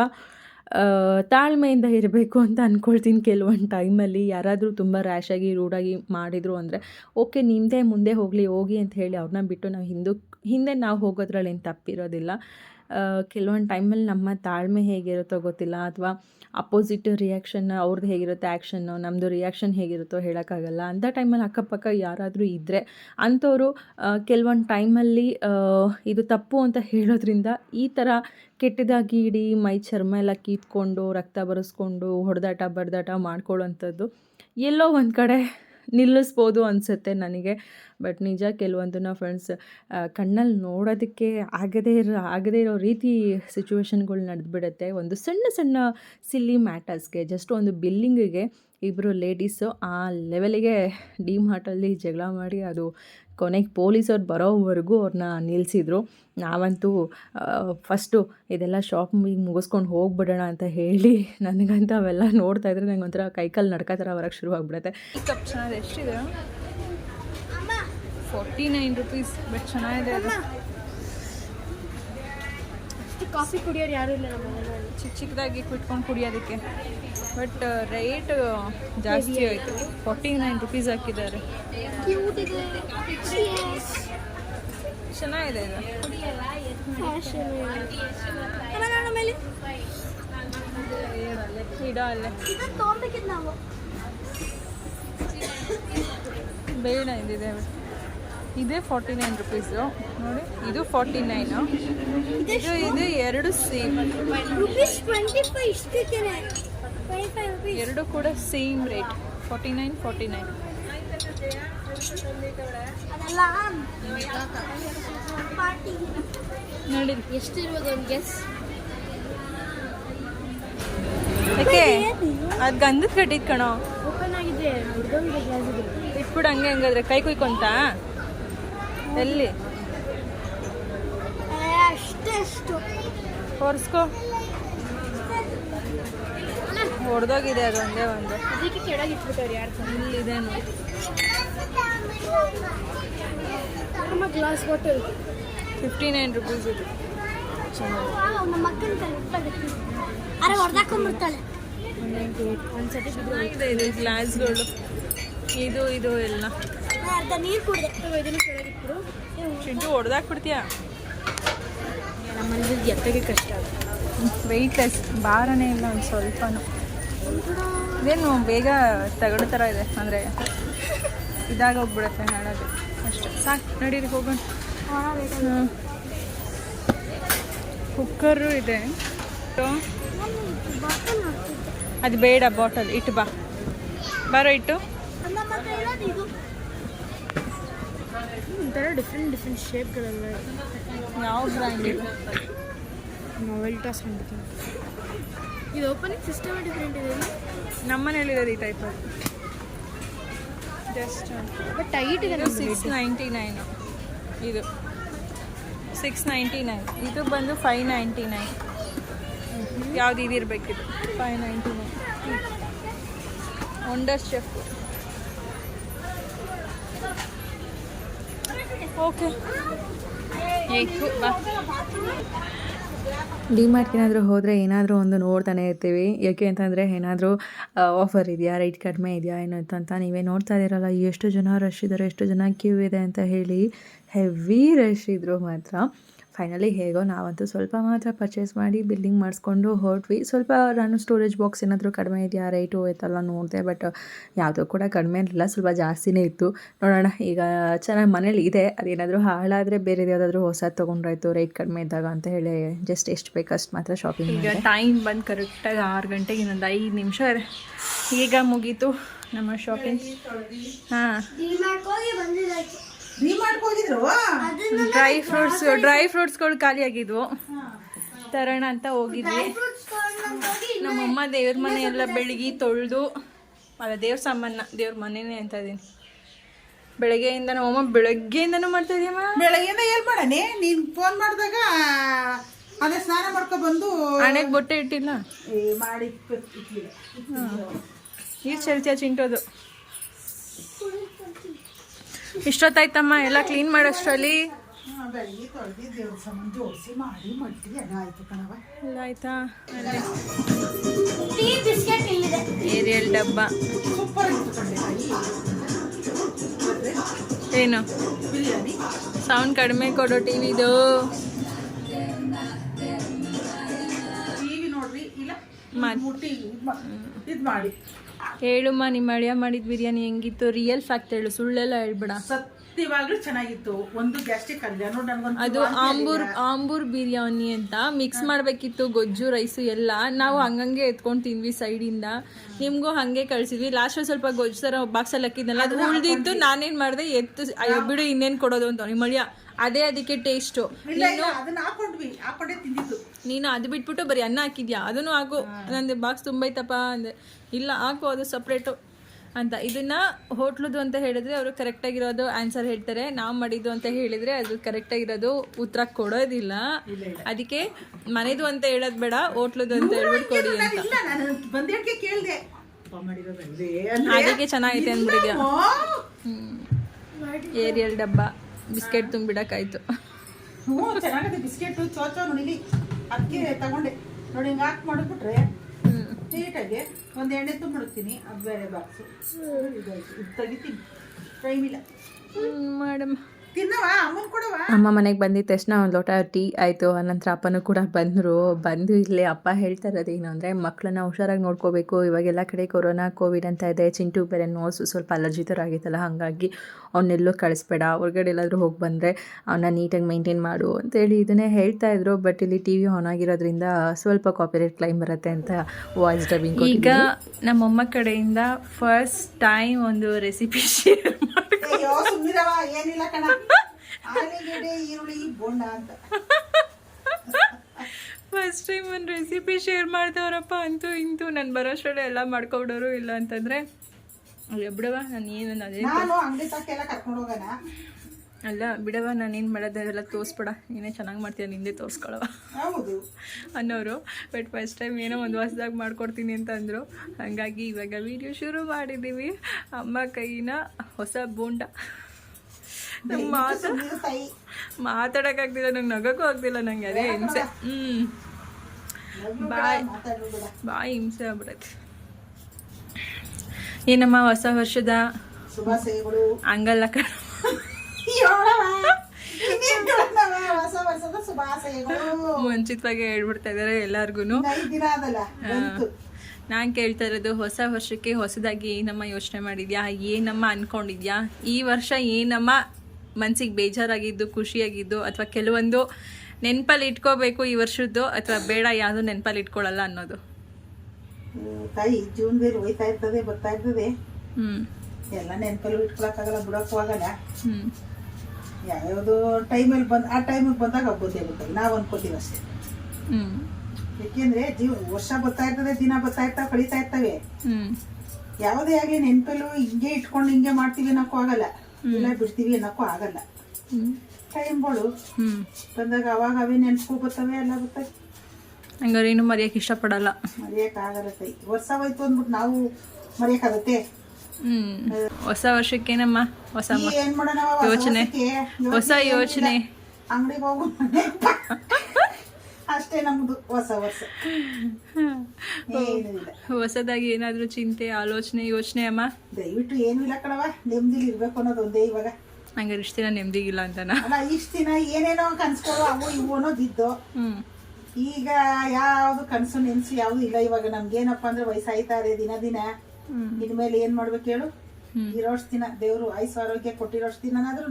ತಾಳ್ಮೆಯಿಂದ ಇರಬೇಕು ಅಂತ ಅಂದ್ಕೊಳ್ತೀನಿ ಕೆಲವೊಂದು ಟೈಮಲ್ಲಿ ಯಾರಾದರೂ ತುಂಬ ರ್ಯಾಶಾಗಿ ರೂಡಾಗಿ ಮಾಡಿದರು ಅಂದರೆ ಓಕೆ ನಿಮ್ಮದೇ ಮುಂದೆ ಹೋಗಲಿ, ಹೋಗಿ ಅಂತ ಹೇಳಿ ಅವ್ರನ್ನ ಬಿಟ್ಟು ನಾವು ಹಿಂದೂ, ಹಿಂದೆ ನಾವು ಹೋಗೋದ್ರಲ್ಲಿ ಏನು ತಪ್ಪಿರೋದಿಲ್ಲ. ಕೆಲವೊಂದು ಟೈಮಲ್ಲಿ ನಮ್ಮ ತಾಳ್ಮೆ ಹೇಗಿರುತ್ತೋ ಗೊತ್ತಿಲ್ಲ. ಅಥವಾ ಅಪೋಸಿಟ್ ರಿಯಾಕ್ಷನ್ ಅವ್ರದ್ದು ಹೇಗಿರುತ್ತೆ ಆ್ಯಕ್ಷನ್ನು, ನಮ್ಮದು ರಿಯಾಕ್ಷನ್ ಹೇಗಿರುತ್ತೋ ಹೇಳೋಕ್ಕಾಗಲ್ಲ. ಅಂಥ ಟೈಮಲ್ಲಿ ಅಕ್ಕಪಕ್ಕ ಯಾರಾದರೂ ಇದ್ದರೆ ಅಂಥವರು ಕೆಲವೊಂದು ಟೈಮಲ್ಲಿ ಇದು ತಪ್ಪು ಅಂತ ಹೇಳೋದ್ರಿಂದ ಈ ಥರ ಕೆಟ್ಟದಾಗಿ ಇಡೀ ಮೈ ಚರ್ಮ ಎಲ್ಲ ಕೀತ್ಕೊಂಡು, ರಕ್ತ ಬರೆಸ್ಕೊಂಡು, ಹೊಡೆದಾಟ ಬಡ್ದಾಟ ಮಾಡ್ಕೊಳ್ಳೋಂಥದ್ದು ಎಲ್ಲೋ ಒಂದು ಕಡೆ ನಿಲ್ಲಿಸ್ಬೋದು ಅನಿಸುತ್ತೆ ನನಗೆ. ಬಟ್ ನಿಜ ಕೆಲವೊಂದನ್ನು ಫ್ರೆಂಡ್ಸ್ ಕಣ್ಣಲ್ಲಿ ನೋಡೋದಕ್ಕೆ ಆಗದೇ ಇರೋ ಆಗದೇ ಇರೋ ರೀತಿ ಸಿಚುವೇಶನ್ಗಳು ನಡೆದ್ಬಿಡುತ್ತೆ. ಒಂದು ಸಣ್ಣ ಸಣ್ಣ ಸಿಲ್ಲಿ ಮ್ಯಾಟರ್ಸ್ಗೆ ಜಸ್ಟ್ ಒಂದು ಬಿಲ್ಲಿಂಗಿಗೆ ಇಬ್ಬರು ಲೇಡೀಸು ಆ ಲೆವೆಲಿಗೆ ಡಿ ಮಾರ್ಟಲ್ಲಿ ಜಗಳ ಮಾಡಿ ಅದು ಕೊನೆಗೆ ಪೊಲೀಸವ್ರು ಬರೋವರೆಗೂ ಅವ್ರನ್ನ ನಿಲ್ಲಿಸಿದ್ರು. ನಾವಂತೂ ಫಸ್ಟು ಇದೆಲ್ಲ ಶಾಪಿಂಗ್ ಮುಗಿಸ್ಕೊಂಡು ಹೋಗ್ಬಿಡೋಣ ಅಂತ ಹೇಳಿ ನನಗಂತ ಅವೆಲ್ಲ ನೋಡ್ತಾ ಇದ್ರೆ ನಂಗೆ ಒಂಥರ ಕೈಕಲ್ಲಿ ನಡ್ಕ ಥರ ಬರೋಕ್ಕೆ ಶುರು ಆಗ್ಬಿಡುತ್ತೆ. ಚೆನ್ನಾಗಿ ಎಷ್ಟಿದೆ? ಫೋರ್ಟಿ ನೈನ್ ರುಪೀಸ್ ಬಟ್ ಚೆನ್ನಾಗಿದೆ ಅದು. ಕಾಫಿ ಕುಡಿಯೋರು ಯಾರು ಇಲ್ಲ ನಮ್ಮ ಮನೆಯಲ್ಲಿ. ಚಿಕ್ಕ ಚಿಕ್ಕದಾಗಿ ಕುಟ್ಕೊಂಡು ಕುಡಿಯೋದಕ್ಕೆ. ಬಟ್ ರೇಟ್ ಜಾಸ್ತಿ ಆಯಿತು. ಫೋರ್ಟಿ ನೈನ್ ರುಪೀಸ್ ಹಾಕಿದ್ದಾರೆ. ಕ್ಯೂಟ್ ಇದೆ. ಚೆನ್ನಾಗಿದೆ ಇದು. ಆಮೇಲೆ? ಇಡ ಅಲ್ಲೇ. ಬೇಡ ಇದಿದೆ ಇದೇ ಫಾರ್ಟಿ ನೈನ್ ರುಪೀಸು. ನೋಡಿ ಇದು ಫಾರ್ಟಿ ನೈನು. ಇದು ಇದು ಎರಡು ಸೇಮ್. ಎರಡು ಕೂಡ same rate. Forty nine forty nine. ನೋಡಿ ಎಷ್ಟು ಇರ್ಬೋದು ಒಂದು ಗೆಸ್ ಯಾಕೆ? ಅದು ಗಂಧದ ಕಟ್ಟಿದ್ ಕಣೋ. ಓಪನ್ ಆಗಿದೆ. ಇಟ್ಬಿಡು ಹಂಗೆ ಹಂಗಾದ್ರೆ. ಕೈ ಕುಯ್ಕೊಂತ? ಎಲ್ಲಿ? ಅಷ್ಟೇ ಅಷ್ಟು. ಒರೆಸ್ಕೋ ಹೊಡೆದೋಗಿದೆ ಅದು ಒಂದೇ ಒಂದು. ಅದಕ್ಕೆ ಕೆಳಗೆ ಇಟ್ಬಿಟ್ಟವ್ರು ಯಾರು? ಇಲ್ಲಿದೆ ನಮ್ಮ glass bottle fifty nine rupees ಇದು ನಮ್ಮ ಅರೆ ಹೊಡೆದಾಕೊಂಡ್ಬಿಡ್ತಾಳೆ ಒಂದ್ಸತಿ ಚೆನ್ನಾಗಿದೆ ಇದು ಗ್ಲಾಸ್ಗಳು ಇದು ಇದು ಎಲ್ಲ. ಅರ್ಧ ನೀರು ಕುಡಿದೆ. ಇದನ್ನು ಚಿಂಟು ಹೊಡೆದಾಕ್ಬಿಡ್ತೀಯಾ ನಮ್ಮಲ್ಲಿ ಎತ್ತಗೆ ಕಷ್ಟ ವೆಯ್ಟ್ಲೆಸ್ ಭಾರನೇ ಇಲ್ಲ ಒಂದು ಸ್ವಲ್ಪನೂ. ಇದೇನು ಬೇಗ ತಗಡು ಥರ ಇದೆ ಅಂದರೆ ಇದಾಗ ಹೋಗ್ಬಿಡುತ್ತೆ ಹಾಳಾಗಿ ಅಷ್ಟೇ ಸಾಕು ನಡೀರಿ ಹೋಗೋಣ. ಕುಕ್ಕರು ಇದೆ. ಅದು ಬೇಡ ಬಾಟಲ್ ಇಟ್ಟು ಬಾ. ಬರೋ ಇಟ್ಟು. ಒಂಥರ ಡಿಫ್ರೆಂಟ್ ಡಿಫ್ರೆಂಟ್ ಶೇಪ್ಗಳೆಲ್ಲ ಯಾವ ಬ್ರ್ಯಾಂಡ್ ಮೊಬೈಲ್ಟಾಸ್ ಅಂತ ಇದು ಓಪನಿಂಗ್ ಸಿಸ್ಟಮ್ ಡಿಫ್ರೆಂಟ್ ಇದೆ ನಮ್ಮನೇಲಿರೋದು ಈ ಟೈಪ್ ಜಸ್ಟ್ ಬಟ್ ಟೈಟ್ ಇದೆ ಇದು ಸಿಕ್ಸ್ ನೈಂಟಿ ನೈನ್ ಇದು ಸಿಕ್ಸ್ ನೈಂಟಿ ನೈನ್ ಇದು ಬಂದು ಫೈವ್ ನೈಂಟಿ ನೈನ್ ಯಾವ್ದು ಇದಿರ್ಬೇಕಿದು five ninety nine wonder chef okay ಡಿಮಾರ್ಟ್ಗೆ ಏನಾದರೂ ಹೋದರೆ ಏನಾದರೂ ಒಂದು ನೋಡ್ತಾನೆ ಇರ್ತೀವಿ. ಯಾಕೆ ಅಂತಂದರೆ ಏನಾದರೂ ಆಫರ್ ಇದೆಯಾ ರೇಟ್ ಕಡಿಮೆ ಇದೆಯಾ, ಏನು ಅಂತ ನೀವೇ ನೋಡ್ತಾ ಇದ್ದೀರಲ್ಲ ಎಷ್ಟು ಜನ ರಶ್ ಇದ್ದಾರೆ ಎಷ್ಟು ಜನ ಕ್ಯೂ ಇದೆ ಅಂತ ಹೇಳಿ ಹೆವಿ ರಶ್ ಇದ್ದರು ಮಾತ್ರ. ಫೈನಲಿ ಹೇಗೋ ನಾವಂತೂ ಸ್ವಲ್ಪ ಮಾತ್ರ ಪರ್ಚೇಸ್ ಮಾಡಿ ಬಿಲ್ಲಿಂಗ್ ಮಾಡಿಸ್ಕೊಂಡು ಹೊರಟ್ವಿ. ಸ್ವಲ್ಪ ನಾನು ಸ್ಟೋರೇಜ್ ಬಾಕ್ಸ್ ಏನಾದರೂ ಕಡಿಮೆ ಇದೆಯಾ? ರೇಟು ಆಯ್ತಲ್ಲ ನೋಡಿದೆ ಬಟ್ ಯಾವುದೂ ಕೂಡ ಕಡಿಮೆ ಇರಲಿಲ್ಲ ಸ್ವಲ್ಪ ಜಾಸ್ತಿನೇ ಇತ್ತು. ನೋಡೋಣ ಈಗ ಚೆನ್ನಾಗಿ ಮನೇಲಿ ಇದೆ. ಅದೇನಾದರೂ ಹಾಳಾದರೆ ಬೇರೆ ಯಾವುದಾದ್ರೂ ಹೊಸದು ತೊಗೊಂಡ್ರಾಯ್ತು ರೇಟ್ ಕಡಿಮೆ ಇದ್ದಾಗ ಅಂತ ಹೇಳಿ ಜಸ್ಟ್ ಎಷ್ಟು ಬೇಕಷ್ಟು ಮಾತ್ರ ಶಾಪಿಂಗ್ ಈಗ ಟೈಮ್ ಬಂದು ಕರೆಕ್ಟಾಗಿ ಆರು ಗಂಟೆಗೆ ಇನ್ನೊಂದು ಐದು ನಿಮಿಷ ಇದೆ. ಈಗ ಮುಗೀತು ನಮ್ಮ ಶಾಪಿಂಗ್ ಹಾಂ. ಡ್ರೈ ಫ್ರೂಟ್ಸ್ ಡ್ರೈ ಫ್ರೂಟ್ಸ್ಗಳು ಖಾಲಿ ಆಗಿದ್ವು ತರೋಣ ಅಂತ ಹೋಗಿದ್ವಿ. ಫ್ರೂಟ್ಸ್ ನಮ್ಮಮ್ಮ ದೇವ್ರ ಮನೆ ಎಲ್ಲ ಬೆಳಗ್ಗೆ ತೊಳೆದು ಅಲ್ಲ ದೇವ್ರ ಸಾಮಾನ ದೇವ್ರ ಮನೆನೇ ಅಂತ ಇದೀನಿ. ಬೆಳಗ್ಗೆಯಿಂದ ನಮ್ಮಮ್ಮ ಬೆಳಗ್ಗೆಯಿಂದನೂ ಮಾಡ್ತಾ ಇದೀಯಮ್ಮ? ಬೆಳಗ್ಗೆಯಿಂದ ಏನ್ ಮಾಡಣೆ? ನೀನ್ ಫೋನ್ ಮಾಡಿದಾಗ ಅದೇ ಸ್ನಾನ ಮಾಡ್ಕೊ ಬಂದು ಹಣೆಗೆ ಬೊಟ್ಟೆ ಇಟ್ಟಿಲ್ಲ? ಮಾಡಿ ಹ್ಮ್. ಈ ಚಲ್ತಿಯ ಚಿಂಟೋದು. ಇಷ್ಟೊತ್ತಾಯ್ತಮ್ಮ? ಎಲ್ಲ ಕ್ಲೀನ್ ಮಾಡೋಷ್ಟರಲ್ಲಿ? ಎಲ್ಲ ಆಯ್ತಾ ಏರಿಯಲ್ ಡಬ್ಬ. ಏನು? ಬಿರಿಯಾನಿ. ಸೌಂಡ್ ಕಡಿಮೆ ಕೊಡೋ ಟಿವಿದು ಟಿವಿ ನೋಡ್ರಿ ಇಲ್ಲ ಮತ್- ಮುಟ್ಟಿ ಇದ್ ಮಾಡಿ. ಹೇಳುಮ್ಮ ನಿಮ್ಮ ಅಳಿಯ ಮಾಡಿದ ಬಿರಿಯಾನಿ ಹೆಂಗಿತ್ತು? ರಿಯಲ್ ಫ್ಯಾಕ್ಟ್ ಹೇಳು ಸುಳ್ಳೆಲ್ಲ ಹೇಳ್ಬೇಡ. ಸತ್ಯವಾಗ್ಲೂ ಚೆನ್ನಾಗಿತ್ತು. ಒಂದು ಗ್ಯಾಸ್ಟ್ರಿಕ್ ಅಲ್ಲ ನೋಡಿ ನನ್ಗೊಂದು ಅದು ಆಂಬೂರ್ ಆಂಬೂರ್ ಬಿರಿಯಾನಿ ಅಂತ ಮಿಕ್ಸ್ ಮಾಡಬೇಕಿತ್ತು ಗೊಜ್ಜು ರೈಸು ಎಲ್ಲ. ನಾವು ಹಂಗಂಗೆ ಎತ್ಕೊಂಡು ತಿಂದ್ವಿ ಸೈಡಿಂದ ನಿಮ್ಗೂ ಹಾಗೆ ಕಳ್ಸಿದ್ವಿ. ಲಾಸ್ಟ್ ಸ್ವಲ್ಪ ಗೊಜ್ಜು ಥರ ಬಾಕ್ಸಲ್ಲಿ ಹಾಕಿದ್ನಲ್ಲ ಅದು ಉಳ್ದಿದ್ದು ನಾನೇನ್ ಮಾಡಿದೆ ಎತ್ತು ಅಯ್ಯೋ ಬಿಡು ಇನ್ನೇನು ಕೊಡೋದು ಅಂತ. ನಿಮ್ಮ ಅಳಿಯ ಅದೇ ಅದಕ್ಕೆ ಟೇಸ್ಟು ಇಲ್ಲ ಇಲ್ಲ ಅದನ್ನ ಹಾಕೊಂಡ್ವಿ ಹಾಕೊಂಡೇ ತಿಂದಿದ್ದು. ನೀನು ಅದು ಬಿಟ್ಬಿಟ್ಟು ಬರೀ ಅನ್ನ ಹಾಕಿದ್ಯಾ? ಅದನ್ನು ಹಾಕು. ನಂದು ಬಾಕ್ಸ್ ತುಂಬೈತಪ್ಪ ಅಂದ್ರೆ ಇಲ್ಲ ಹಾಕು ಅದು ಸಪ್ರೇಟು ಅಂತ. ಇದನ್ನ ಹೋಟ್ಲದು ಅಂತ ಹೇಳಿದ್ರೆ ಅವರು ಕರೆಕ್ಟಾಗಿರೋದು ಆನ್ಸರ್ ಹೇಳ್ತಾರೆ. ನಾವು ಮಾಡಿದ್ದು ಅಂತ ಹೇಳಿದ್ರೆ ಅದು ಕರೆಕ್ಟಾಗಿರೋದು ಉತ್ತರ ಕೊಡೋದಿಲ್ಲ. ಅದಕ್ಕೆ ಮನೆದು ಅಂತ ಹೇಳೋದು ಬೇಡ ಹೋಟ್ಲದು ಅಂತ ಹೇಳ್ಬಿಟ್ಟು ಕೊಡಿ ಅಂತ. ಇಲ್ಲ ನಾನು ಕೇಳ್ದೆ. ಅದಕ್ಕೆ ಚೆನ್ನಾಗೈತೆ ಅಂದ್ಬಿಟ್ಟಿದ್ಯಾ? ಏರಿಯಲ್ ಡಬ್ಬ. ಬಿಸ್ಕೆಟ್ ತುಂಬಿಡಕ್ಕಾಯ್ತು. ಹ್ಞೂ ಚೆನ್ನಾಗಿದೆ ಬಿಸ್ಕೆಟ್ ಚೋಚೋ ನೋಡಿ ಅದಕ್ಕೆ ತಗೊಂಡೆ. ನೋಡಿ ಹಿಂಗೆ ಹಾಕಿ ಮಾಡಿಬಿಟ್ರೆ ನೀಟಾಗಿ ಒಂದು ಎಣ್ಣೆ ತುಂಬಿಡ್ತೀನಿ. ಅದು ಬೇರೆ ಬಾಕ್ಸು ತೆಗಿತೀನಿ. ಟೈಮ್ ಇಲ್ಲ. ಮಾಡಮ್ಮ ಕೊಡವ ಅಮ್ಮ ಮನೆಗೆ ಬಂದಿದ್ದ ತಕ್ಷಣ ಒಂದು ಲೋಟ ಟೀ ಆಯಿತು. ಅನಂತರ ಅಪ್ಪನೂ ಕೂಡ ಬಂದರು. ಬಂದು ಇಲ್ಲಿ ಅಪ್ಪ ಹೇಳ್ತಾ ಇರೋದು ಏನು ಅಂದರೆ ಮಕ್ಕಳನ್ನ ಹುಷಾರಾಗಿ ನೋಡ್ಕೋಬೇಕು. ಇವಾಗೆಲ್ಲ ಕಡೆ ಕೊರೋನಾ ಕೋವಿಡ್ ಅಂತ ಇದೆ. ಚಿಂಟು ಬೇರೆ ನೋಸು ಸ್ವಲ್ಪ ಅಲರ್ಜಿ ಥರ ಆಗಿತ್ತಲ್ಲ ಹಾಗಾಗಿ ಅವನ್ನೆಲ್ಲೂ ಕಳಿಸ್ಬೇಡ. ಹೊರಗಡೆ ಎಲ್ಲಾದರೂ ಹೋಗಿ ಬಂದರೆ ಅವನ್ನ ನೀಟಾಗಿ ಮೈಂಟೈನ್ ಮಾಡು ಅಂತೇಳಿ ಇದನ್ನೇ ಹೇಳ್ತಾ ಇದ್ರು. ಬಟ್ ಇಲ್ಲಿ ಟಿ ವಿ ಆನ್ ಆಗಿರೋದ್ರಿಂದ ಸ್ವಲ್ಪ ಕಾಪಿರೇಟ್ ಕ್ಲೈಮ್ ಬರುತ್ತೆ ಅಂತ ವಾಯ್ಸ್ ಡಬ್ಬಿಂಗ್ ಈಗ ನಮ್ಮಮ್ಮ ಕಡೆಯಿಂದ ಫಸ್ಟ್ ಟೈಮ್ ಒಂದು ರೆಸಿಪಿ ಶೇರ್ ಮಾಡಿ. ಅಯ್ಯೋ ಸುಮ್ಮನಿರವ ಏನಿಲ್ಲ ಕಣ. ಆಲೂಗೆಡ್ಡೆ ಈರುಳ್ಳಿ ಬೋಂಡ ಅಂತ. ಫಸ್ಟ್ ಟೈಮ್ ಒಂದು ರೆಸಿಪಿ ಶೇರ್ ಮಾಡ್ದವ್ರಪ್ಪ ಅಂತೂ ಇಂತೂ ನಾನು ಬರೋಷ್ಟರಲ್ಲೇ ಎಲ್ಲ ಮಾಡ್ಕೊಬಿಡೋರು ಇಲ್ಲ ಅಂತಂದರೆ ಎಬ್ಬಿಡವ ಬಿಡವ ನಾನು ಏನು ಅದೇ ನಾನು ಅಂಗಡಿ ತಕ್ಕೆಲ್ಲ ಕರ್ಕೊಂಡು ಹೋಗೋಣ. ಅಲ್ಲ ಬಿಡವ ನಾನು ಏನು ಮಾಡೋದು? ಅದೆಲ್ಲ ತೋರಿಸ್ಬೇಡ. ನೀನೇ ಚೆನ್ನಾಗಿ ಮಾಡ್ತೀಯ ನಿಂದೆ ತೋರಿಸ್ಕೊಳವ ಅನ್ನೋರು. ಬಟ್ ಫಸ್ಟ್ ಟೈಮ್ ಏನೋ ಒಂದು ಹೊಸ್ದಾಗಿ ಮಾಡ್ಕೊಡ್ತೀನಿ ಅಂತ ಅಂದರು. ಹಾಗಾಗಿ ಇವಾಗ ವಿಡಿಯೋ ಶುರು ಮಾಡಿದ್ದೀವಿ ಅಮ್ಮ ಕೈನ ಹೊಸ ಬೋಂಡ. ನಂಗೆ ಮಾತು ಮಾತಾಡೋಕ್ಕಾಗ್ತಿಲ್ಲ ನಂಗೆ ನಗೋಕ್ಕೂ ಆಗ್ತಿಲ್ಲ ನಂಗೆ ಅದೇ ಹಿಂಸೆ. ಹ್ಞೂ ಬಾಯ್. ಬಾಯ್ ಹಿಂಸೆ ಆಗ್ಬಿಡತ್ತೆ. ಏನಮ್ಮ ಹೊಸ ವರ್ಷದ ಹಂಗಲ್ಲ ಕಣ ಹೇಳವ. ಇನ್ನೇನ್ ಹೇಳೋಣವ? ಹೊಸ ವರ್ಷದ ಶುಭಾಶಯಗಳು ಮುಂಚಿತವಾಗಿ ಹೇಳ್ಬಿಡ್ತಾ ಇದಾರೆ ಎಲ್ಲಾರ್ಗು ನಾನ್ ಕೇಳ್ತಾ ಇರೋದು ಹೊಸ ವರ್ಷಕ್ಕೆ ಹೊಸದಾಗಿ ಏನಮ್ಮ ಯೋಚನೆ ಮಾಡಿದ್ಯಾ? ಏನಮ್ಮ ಅನ್ಕೊಂಡಿದ್ಯಾ? ಈ ವರ್ಷ ಏನಮ್ಮ ಮನ್ಸಿಗೆ ಬೇಜಾರಾಗಿದ್ದು ಖುಷಿಯಾಗಿದ್ದು ಅಥವಾ ಕೆಲವೊಂದು ನೆನಪಲ್ಲಿ ಇಟ್ಕೋಬೇಕು ಈ ವರ್ಷದ್ದು ಅಥವಾ ಬೇಡ ಯಾವುದು ನೆನಪಲ್ಲಿ ಇಟ್ಕೊಳ್ಳಲ್ಲ ಅನ್ನೋದು? ತಾಯಿ ಜೀವನದಲ್ಲಿ ಹೋಯ್ತಾ ಇರ್ತದೆ ಬರ್ತಾ ಇರ್ತದೆ. ಹ್ಮ್. ಎಲ್ಲ ನೆನಪಲ್ಲಿ ಇಟ್ಕೊಳಕ್ಕಾಗಲ್ಲ ಬಿಡಕ್ಕೂ ಆಗಲ್ಲ. ಹ್ಞೂ ಯಾವ್ಯಾವುದೋ ಟೈಮಲ್ಲಿ ಬಂದು ಆ ಟೈಮಿಗೆ ಬಂದಾಗ ಹಬ್ಬದೇ ಗೊತ್ತಾಗ ನಾವು ಅನ್ಕೋತೀವಿ ಅಷ್ಟೇ. ಯಾಕೆಂದ್ರೆ ಜೀವ ವರ್ಷ ಬರ್ತಾ ಇರ್ತದೆ ದಿನ ಬರ್ತಾ ಇರ್ತಾವೆ ಕಳೀತಾ ಇರ್ತವೆ. ಯಾವುದೇ ಆಗಲಿ ನೆನಪಲ್ಲೂ ಹಿಂಗೆ ಇಟ್ಕೊಂಡು ಹಿಂಗೆ ಮಾಡ್ತೀವಿ ಅನ್ನೋಕ್ಕೂ ಆಗಲ್ಲ. ಇಲ್ಲ ಬಿಡ್ತೀವಿ ಅನ್ನೋಕ್ಕೂ ಆಗಲ್ಲ. ಟೈಮ್ಗಳು ಬಂದಾಗ ಅವಾಗ ಅವೇ ನೆನ್ಸ್ಕೊ ಬರ್ತವೆ ಎಲ್ಲ ಬರ್ತವೆ. ಹಂಗಾರೆ ಏನು ಮರೆಯಕ್ಕೆ ಇಷ್ಟಪಡಲ್ಲ. ಮರೆಯೋಕ್ಕಾಗಲ್ಲ ಕೈ ವರ್ಷ ಹೋಯ್ತು ಅಂದ್ಬಿಟ್ಟು ನಾವು ಮರೆಯೋಕ್ಕಾಗತ್ತೆ ಹ್ಞೂ ಹೊಸ ವರ್ಷಕ್ಕೇನಮ್ಮ ಹೊಸ ಯೋಚನೆ. ಹೊಸ ಯೋಚನೆ. ಅಂಗಡಿಗೆ ಹೋಗು. ಅಷ್ಟೇ ನಮ್ದು ಹೊಸ ವರ್ಷ. ಹೊಸದಾಗಿ ಏನಾದ್ರೂ ಚಿಂತೆ ಆಲೋಚನೆ ಯೋಚನೆ ಅಮ್ಮ? ದಯವಿಟ್ಟು ಏನು ಇಲ್ಲ ಕಣವ ನೆಮ್ಮದಿಲಿ ಇರ್ಬೇಕು ಅನ್ನೋದು ಒಂದೇ ಇವಾಗ. ಹಂಗಾರೆ ಇಷ್ಟು ದಿನ ನೆಮ್ಮದಿಗಿಲ್ಲ ಅಂತನಾ? ಅಲ್ಲ ಇಷ್ಟ ದಿನ ಏನೇನೋ ಕನ್ಸ್ಕೊಳ್ಳೋ ಅವು ಇವು ಅನ್ನೋದಿದ್ದು. ಈಗ ಯಾವ್ದು ಕನಸು ನೆನ್ಸು ಯಾವ್ದು ಇಲ್ಲ ಇವಾಗ. ನಮ್ಗೇನಪ್ಪ ಅಂದ್ರೆ ವಯಸ್ಸಾಯ್ತಾರೆ ಇದೆ ದಿನ ದಿನ. ಇನ್ಮೇಲೆ ಏನ್ ಮಾಡ್ಬೇಕು ಹೇಳು. ಇರೋಷ್ಟು ದಿನ ದೇವ್ರು ಐಸ್ ಆರೋಗ್ಯ ಕೊಟ್ಟಿರೋಷ್ಟು ದಿನನಾದ್ರೂ